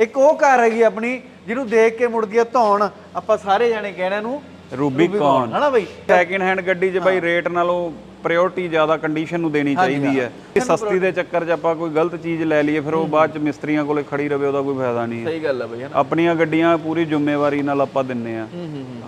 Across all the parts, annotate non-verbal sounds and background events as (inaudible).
ਇੱਕ ਉਹ ਕਾਰ ਹੈਗੀ ਆਪਣੀ ਜਿਹਨੂੰ ਦੇਖ ਕੇ ਮੁੜਦੀ ਆ ਧੌਣ ਆਪਾਂ ਸਾਰੇ ਜਾਣੇ ਕਹਿਣਾ ਨੂੰ ਰੂਬੀਕੌਨ ਹਨਾ ਬਈ? ਸੈਕਿੰਡ ਹੈਂਡ ਗੱਡੀ 'ਚ ਬਾਈ ਰੇਟ ਨਾਲੋਂ ਪ੍ਰਾਇੋਰਟੀ ਜ਼ਿਆਦਾ ਕੰਡੀਸ਼ਨ ਨੂੰ ਦੇਣੀ ਚਾਹੀਦੀ ਹੈ। ਇਹ ਸਸਤੀ ਦੇ ਚੱਕਰ 'ਚ ਆਪਾਂ ਕੋਈ ਗਲਤ ਚੀਜ਼ ਲੈ ਲਈਏ ਫਿਰ ਉਹ ਬਾਅਦ 'ਚ ਮਿਸਤਰੀਆਂ ਕੋਲੇ ਖੜੀ ਰਵੇ ਉਹਦਾ ਕੋਈ ਫਾਇਦਾ ਨਹੀਂ ਸਹੀ ਗੱਲ ਹੈ ਬਈ ਹਨਾ। ਆਪਣੀਆਂ ਗੱਡੀਆਂ ਪੂਰੀ ਜ਼ਿੰਮੇਵਾਰੀ ਨਾਲ ਆਪਾਂ ਦਿੰਨੇ ਆ।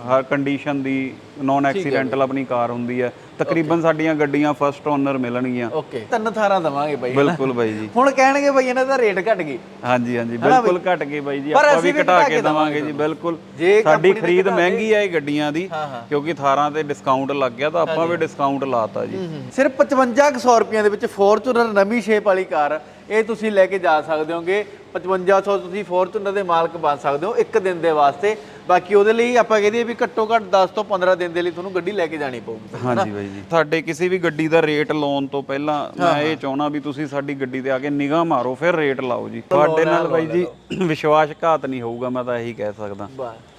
ਹਰ ਕੰਡੀਸ਼ਨ ਦੀ ਨਾਨ ਐਕਸੀਡੈਂਟਲ ਆਪਣੀ ਕਾਰ ਹੁੰਦੀ ਹੈ। ਤਕਰੀਬਨ ਸਾਡੀਆਂ ਗੱਡੀਆਂ ਫਸਟ ਓਨਰ ਮਿਲਣਗੀਆਂ। ਓਕੇ ਤਿੰਨ ਥਾਰਾਂ ਦਵਾਂਗੇ ਬਈ ਬਿਲਕੁਲ ਬਾਈ ਜੀ। ਹੁਣ ਕਹਿਣਗੇ ਬਈ ਇਹਨਾਂ ਦਾ ਰੇਟ ਘਟ ਗਈ। ਹਾਂਜੀ ਹਾਂਜੀ ਬਿਲਕੁਲ ਘਟ ਗਏ ਬਾਈ ਜੀ। ਪਰ ਆਪਾਂ ਅਸੀਂ ਵੀ ਘਟਾ ਕੇ ਦਵਾਂਗੇ ਜੀ ਬਿਲਕੁਲ। ਜੇ ਸਾਡੀ ਖਰੀਦ ਮਹਿੰਗੀ ਹੈ ਇਹ ਗੱਡੀਆਂ ਦੀ। ਕਿਉਂਕਿ ਥਾਰਾਂ ਤੇ ਡਿਸਕਾਊਂਟ ਲੱਗ ਗਿਆ ਤਾਂ ਆਪਾਂ ਵੀ ਡਿਸਕਾਊਂਟ ਲਾਤਾ ਜੀ। ਸਿਰਫ 5500 ਰੁਪਈਆਂ ਦੇ ਵਿੱਚ ਫੋਰਚੂਨਰ ਨਵੀਂ ਸ਼ੇਪ ਵਾਲੀ ਕਾਰ ਇਹ ਤੁਸੀਂ ਲੈ ਕੇ ਜਾ ਸਕਦੇ ਹੋਗੇ। 5500 ਤੁਸੀਂ ਫੋਰਚੂਨਰ ਦੇ ਮਾਲਕ ਬਣ ਸਕਦੇ ਹੋ ਇੱਕ ਦਿਨ ਦੇ ਵਾਸਤੇ। ਬਾਕੀ ਉਹਦੇ ਲਈ ਆਪਾਂ ਕਹਦੇ ਵੀ ਘੱਟੋ ਘੱਟ 10 ਤੋਂ 15 ਦਿਨ ਦੇ ਲਈ ਤੁਹਾਨੂੰ ਗੱਡੀ ਲੈ ਕੇ ਜਾਣੀ ਪਊਗੀ। ਹਾਂਜੀ ਬਾਈ ਜੀ। ਸਾਡੇ ਕਿਸੇ ਵੀ ਗੱਡੀ ਦਾ ਰੇਟ ਲਾਉਣ ਤੋਂ ਪਹਿਲਾਂ ਮੈਂ ਇਹ ਚਾਹਣਾ ਵੀ ਤੁਸੀਂ ਸਾਡੀ ਗੱਡੀ ਤੇ ਆ ਕੇ ਨਿਗਾਹ ਮਾਰੋ ਫਿਰ ਰੇਟ ਲਾਓ ਜੀ। ਤੁਹਾਡੇ ਨਾਲ ਬਾਈ ਜੀ (clears throat) ਵਿਸ਼ਵਾਸਘਾਤ ਨਹੀਂ ਹੋਊਗਾ ਮੈਂ ਤਾਂ ਇਹੀ ਕਹਿ ਸਕਦਾ।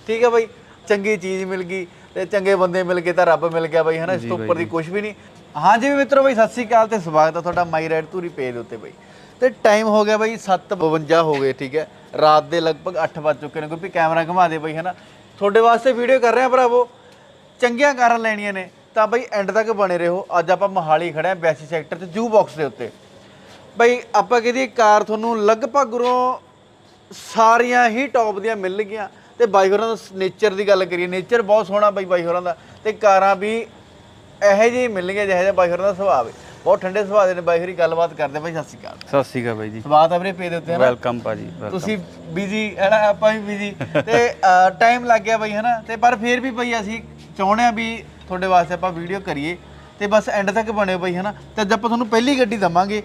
ਠੀਕ ਹੈ ਬਾਈ। ਚੰਗੀ ਚੀਜ਼ ਮਿਲ ਗਈ ਤੇ ਚੰਗੇ ਬੰਦੇ ਮਿਲ ਗਏ ਤਾਂ ਰੱਬ ਮਿਲ ਗਿਆ ਬਾਈ ਹਨਾ? ਇਸ ਤੋਂ ਉੱਪਰ ਦੀ ਕੁਝ ਵੀ ਨਹੀਂ। ਹਾਂਜੀ ਮਿੱਤਰੋ ਬਾਈ ਸਤਿ ਸ੍ਰੀ ਅਕਾਲ ਤੇ ਸਵਾਗਤ ਹੈ ਤੁਹਾਡਾ ਮਾਈ ਰਾਈਡ ਧੂਰੀ ਪੇਜ ਉੱਤੇ ਬਾਈ। ਤੇ ਟਾਈਮ ਹੋ ਗਿਆ ਬਾਈ 7:52 ਹੋ ਗਏ, ਠੀਕ ਹੈ। ਰਾਤ ਦੇ ਲਗਭਗ 8 ਵੱਜ ਚੁੱਕੇ ਨੇ, ਕਿਉਂਕਿ ਕੈਮਰਾ ਘੁਮਾ ਦੇ ਬਾਈ, ਹਨਾ। ਤੁਹਾਡੇ ਵਾਸਤੇ ਵੀਡੀਓ ਕਰ ਰਿਹਾ ਭਰਾਵੋ। ਚੰਗੀਆਂ ਕਾਰਾਂ ਲੈਣੀਆਂ ਨੇ, ਤਾਂ ਬਾਈ ਐਂਡ ਤੱਕ ਬਣੇ ਰਹੋ। ਅੱਜ ਆਪਾਂ ਮੋਹਾਲੀ ਖੜੇ ਆ 82 ਸੈਕਟਰ ਤੇ ਜੂ ਬਾਕਸ ਦੇ ਉੱਤੇ। ਬਈ ਆਪਾਂ ਕਹਿੰਦੇ ਕਾਰ ਤੁਹਾਨੂੰ ਲਗਭਗ ਉਰੋਂ ਸਾਰੀਆਂ ਹੀ ਟੌਪ ਦੀਆਂ ਮਿਲ ਗਈਆਂ ਤੇ ਬਾਈ ਹੋਰਾਂ ਦਾ ਨੇਚਰ ਦੀ ਗੱਲ ਕਰੀਏ ਨੇਚਰ ਬਹੁਤ ਸੋਹਣਾ ਬਾਈ ਬਾਈ ਹੋਰਾਂ ਦਾ। ਤੇ ਕਾਰਾਂ ਵੀ ਇਹੋ ਜਿਹੀ ਮਿਲਣਗੀਆਂ, ਜਿਹੋ ਜਿਹਾ ਬਾਈ ਹੋਰਾਂ ਦਾ ਸੁਭਾਅ ਹੈ ਬਹੁਤ ਠੰਡੇ ਸੁਭਾਅ ਦੇ ਨੇ ਬਾਈ ਹੋਰੀ ਗੱਲਬਾਤ ਕਰਦੇ ਬਾਈ ਸਤਿ ਸ਼੍ਰੀ ਅਕਾਲ। ਸਤਿ ਸ਼੍ਰੀ ਅਕਾਲ ਬਾਈ ਜੀ। ਸਵਾਗਤ ਹੈ ਵੀਰੇ ਪੇ ਦੇ ਉੱਤੇ ਹਨਾ ਵੈਲਕਮ ਭਾਜੀ welcome। ਤੁਸੀਂ ਬਿਜ਼ੀ ਹੈ ਨਾ ਆਪਾਂ ਵੀ ਬਿਜ਼ੀ ਤੇ ਟਾਈਮ ਲੱਗ ਗਿਆ ਬਾਈ ਹਨਾ ਤੇ ਪਰ ਫਿਰ ਵੀ ਬਈ ਅਸੀਂ ਚਾਹੁੰਦੇ ਆ ਵੀ ਤੁਹਾਡੇ ਵਾਸਤੇ ਆਪਾਂ ਵੀਡੀਓ ਕਰੀਏ। ਤੇ ਬਸ ਐਂਡ ਤੱਕ ਬਣਿਓ ਬਈ ਹਨਾ ਤੇ ਅੱਜ ਆਪਾਂ ਤੁਹਾਨੂੰ ਪਹਿਲੀ ਗੱਡੀ ਦਵਾਂਗੇ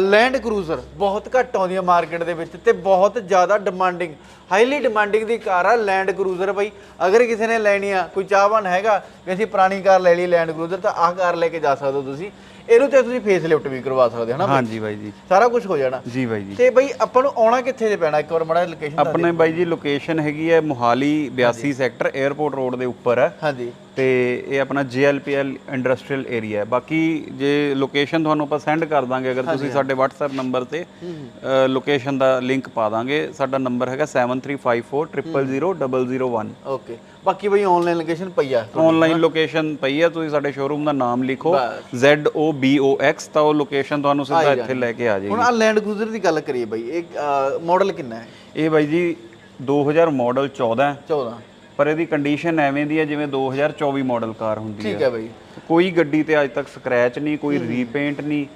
ਲੈਂਡ ਕਰੂਜ਼ਰ ਬਹੁਤ ਘੱਟ ਆਉਂਦੀ ਹੈ ਮਾਰਕੀਟ ਦੇ ਵਿੱਚ ਤੇ ਬਹੁਤ ਜ਼ਿਆਦਾ ਡਿਮਾਂਡਿੰਗ ਹਾਈਲੀ ਡਿਮਾਂਡਿੰਗ ਦੀ ਕਾਰ ਆ ਲੈਂਡ ਕਰੂਜ਼ਰ ਬਈ। ਅਗਰ ਕਿਸੇ ਨੇ ਲੈਣੀ ਆ ਕੋਈ ਚਾਹਵਾਨ ਹੈਗਾ ਵੀ ਅਸੀਂ ਪੁਰਾਣੀ ਕਾਰ ਲੈ ਲਈ ਲੈਂਡ ਕਰੂਜ਼ਰ ਤਾਂ ਆਹ ਕਾਰ ਲੈ ਕੇ ਜਾ ਸਕਦੇ ਹੋ ਤੁਸੀਂ। ਇਹਨੂੰ ਤੇ ਤੁਸੀਂ ਫੇਸ ਲਿਫਟ ਵੀ ਕਰਵਾ ਸਕਦੇ ਹੋ ਹਾਂਜੀ ਬਾਈ ਜੀ। ਸਾਰਾ ਕੁਝ ਹੋ ਜਾਣਾ। ਜੀ ਬਾਈ ਜੀ। ਤੇ ਬਈ ਆਪਾਂ ਨੂੰ ਆਉਣਾ ਕਿੱਥੇ ਜੇ ਪੈਣਾ? ਇੱਕ ਵਾਰ ਮੜਾ ਲੋਕੇਸ਼ਨ ਆਪਣੇ ਬਾਈ ਜੀ ਲੋਕੇਸ਼ਨ ਹੈਗੀ ਹੈ ਮੁਹਾਲੀ 82 ਸੈਕਟਰ 에ਅਰਪੋਰਟ ਰੋਡ ਦੇ ਉੱਪਰ। ਹੈ ਹਾਂਜੀ। ਤੇ ਇਹ ਆਪਣਾ JLPL ਇੰਡਸਟਰੀਅਲ ਏਰੀਆ ਹੈ। ਬਾਕੀ ਜੇ ਲੋਕੇਸ਼ਨ ਤੁਹਾਨੂੰ ਆਪਾਂ ਸੈਂਡ ਕਰ ਦਾਂਗੇ ਅਗਰ ਤੁਸੀਂ ਸਾਡੇ WhatsApp ਨੰਬਰ ਤੇ ਲੋਕੇਸ਼ਨ ਦਾ ਲਿੰਕ ਪਾ ਦਾਂਗੇ। ਸਾਡਾ ਨੰਬਰ ਹੈਗਾ 7354000001 ਓਕੇ ਬਾਕੀ ਬਈ ਆਨਲਾਈਨ ਲੋਕੇਸ਼ਨ ਪਈ ਆ ਆਨਲਾਈਨ ਲੋਕੇਸ਼ਨ ਪਈ ਹੈ ਤੁਸੀਂ ਸਾਡੇ ਸ਼ੋਰੂਮ ਦਾ ਨਾਮ ਲਿਖੋ Z O B O X ਤਾਂ ਉਹ ਲੋਕੇਸ਼ਨ ਤੁਹਾਨੂੰ ਸਿੱਧਾ ਇੱਥੇ ਲੈ ਕੇ ਆ ਜਾਏਗੀ। ਹੁਣ ਆ ਲੈਂਡ ਕਰੂਜ਼ਰ ਦੀ ਗੱਲ ਕਰੀਏ ਬਈ ਇਹ ਮਾਡਲ ਕਿੰਨਾ ਹੈ? ਇਹ ਬਾਈ ਜੀ 2000 ਮਾਡਲ 14 ਹੈ। 14 ਪਰ ਇਹਦੀ ਕੰਡੀਸ਼ਨ ਐਵੇਂ ਦੀ ਹੈ ਜਿਵੇਂ 2024 ਮਾਡਲ ਕਾਰ ਹੁੰਦੀ ਹੈ ਠੀਕ ਹੈ ਬਈ। ਕੋਈ ਗੱਡੀ ਤੇ ਅੱਜ ਤੱਕ ਸਕ੍ਰੈਚ ਨਹੀਂ ਕੋਈ ਰੀਪੇਂਟ ਨਹੀਂ।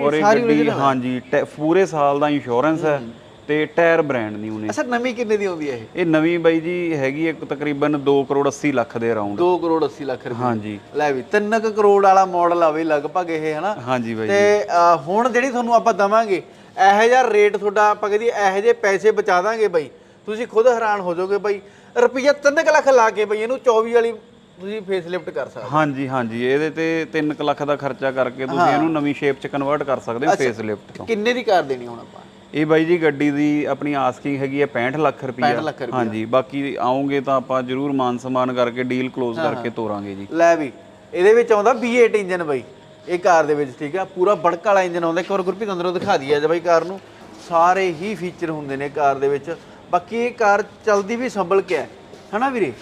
ਔਰ ਇਹ ਗੱਡੀ ਹਾਂਜੀ ਪੂਰੇ ਸਾਲ ਦਾ ਇੰਸ਼ੋਰੈਂਸ ਹੈ। ਤੇ ਟਾਇਰ ਬ੍ਰਾਂਡ ਨਹੀਂ ਉਹਨੇ ਅੱਛਾ ਨਵੀਂ ਕਿੰਨੇ ਦੀ ਆਉਂਦੀ ਹੈ ਇਹ? ਇਹ ਨਵੀਂ ਬਾਈ ਜੀ ਹੈਗੀ ਹੈ ਤਕਰੀਬਨ 2 ਕਰੋੜ 80 ਲੱਖ ਦੇ ਅਰਾਊਂਡ 2 ਕਰੋੜ 80 ਲੱਖ ਰੁਪਏ। ਹਾਂਜੀ। ਲੈ ਵੀ 3 ਕਰੋੜ ਵਾਲਾ ਮਾਡਲ ਆ ਬਈ ਲਗਭਗ ਇਹ ਹਨਾ? ਹਾਂਜੀ ਬਾਈ ਤੇ ਹੁਣ ਜਿਹੜੀ ਤੁਹਾਨੂੰ ਆਪਾਂ ਦਵਾਂਗੇ ਇਹੋ ਜਿਹਾ ਰੇਟ ਤੁਹਾਡਾ ਆਪਾਂ ਕਹਦੀ ਇਹੋ ਜਿਹੇ ਪੈਸੇ ਬਚਾ ਦਾਂਗੇ ਬਈ। ਤੁਸੀਂ ਖੁਦ ਹੈਰਾਨ ਹੋ ਜਾਓਗੇ ਬਈ ਰੁਪਈਆ 3 ਲੱਖ ਲਾ ਕੇ ਬਈ ਇਹਨੂੰ 24 ਵਾਲੀ ਤੁਸੀਂ ਫੇਸ ਲਿਫਟ ਕਰ ਸਕਦੇ ਹਾਂਜੀ ਹਾਂਜੀ ਇਹਦੇ ਤੇ 3 ਲੱਖ ਦਾ ਖਰਚਾ ਕਰਕੇ ਤੁਸੀਂ ਇਹਨੂੰ ਨਵੀਂ ਸ਼ੇਪ ਚ ਕਨਵਰਟ ਕਰ ਸਕਦੇ ਹੋ ਫੇਸ ਲਿਫਟ ਤੋਂ। ਕਿੰਨੇ ਦੀ ਕਾਰ ਦੇਣੀ ਹੁਣ ਆਪਾਂ? ਇਹ ਬਾਈ ਜੀ ਗੱਡੀ ਦੀ ਆਪਣੀ ਆਸਕਿੰਗ ਹੈਗੀ ਹੈ 65 ਲੱਖ ਰੁਪਈਆ। 65 ਲੱਖ ਰੁਪਈਆ। ਹਾਂਜੀ ਬਾਕੀ ਆਉਂਗੇ ਤਾਂ ਆਪਾਂ ਜਰੂਰ ਮਾਨ ਸਨਮਾਨ ਕਰਕੇ ਡੀਲ ਕਲੋਜ਼ ਕਰਕੇ ਤੋਰਾਂਗੇ ਜੀ। ਲੈ ਵੀ ਇਹਦੇ ਵਿੱਚ ਆਉਂਦਾ V8 ਇੰਜਨ ਬਈ। ਇਹ ਕਾਰ ਦੇ ਵਿੱਚ ਠੀਕ ਆ? ਪੂਰਾ ਬੜਕ ਵਾਲਾ ਇੰਜਨ ਆਉਂਦਾ। ਇੱਕ ਵਾਰ ਗੁਰਪ੍ਰੀਤ ਅੰਦਰੋਂ ਦਿਖਾ ਦਈਏ ਅੱਜ ਬਈ ਕਾਰ ਨੂੰ। ਸਾਰੇ ਹੀ ਫੀਚਰ ਹੁੰਦੇ ਨੇ ਕਾਰ ਦੇ ਵਿੱਚ। ਬਾਕੀ ਇਹ ਕਾਰ ਚਲਦੀ ਵੀ ਸੰਭਲ ਕੇ ਹੈ ਹਨਾ ਵੀਰੇ?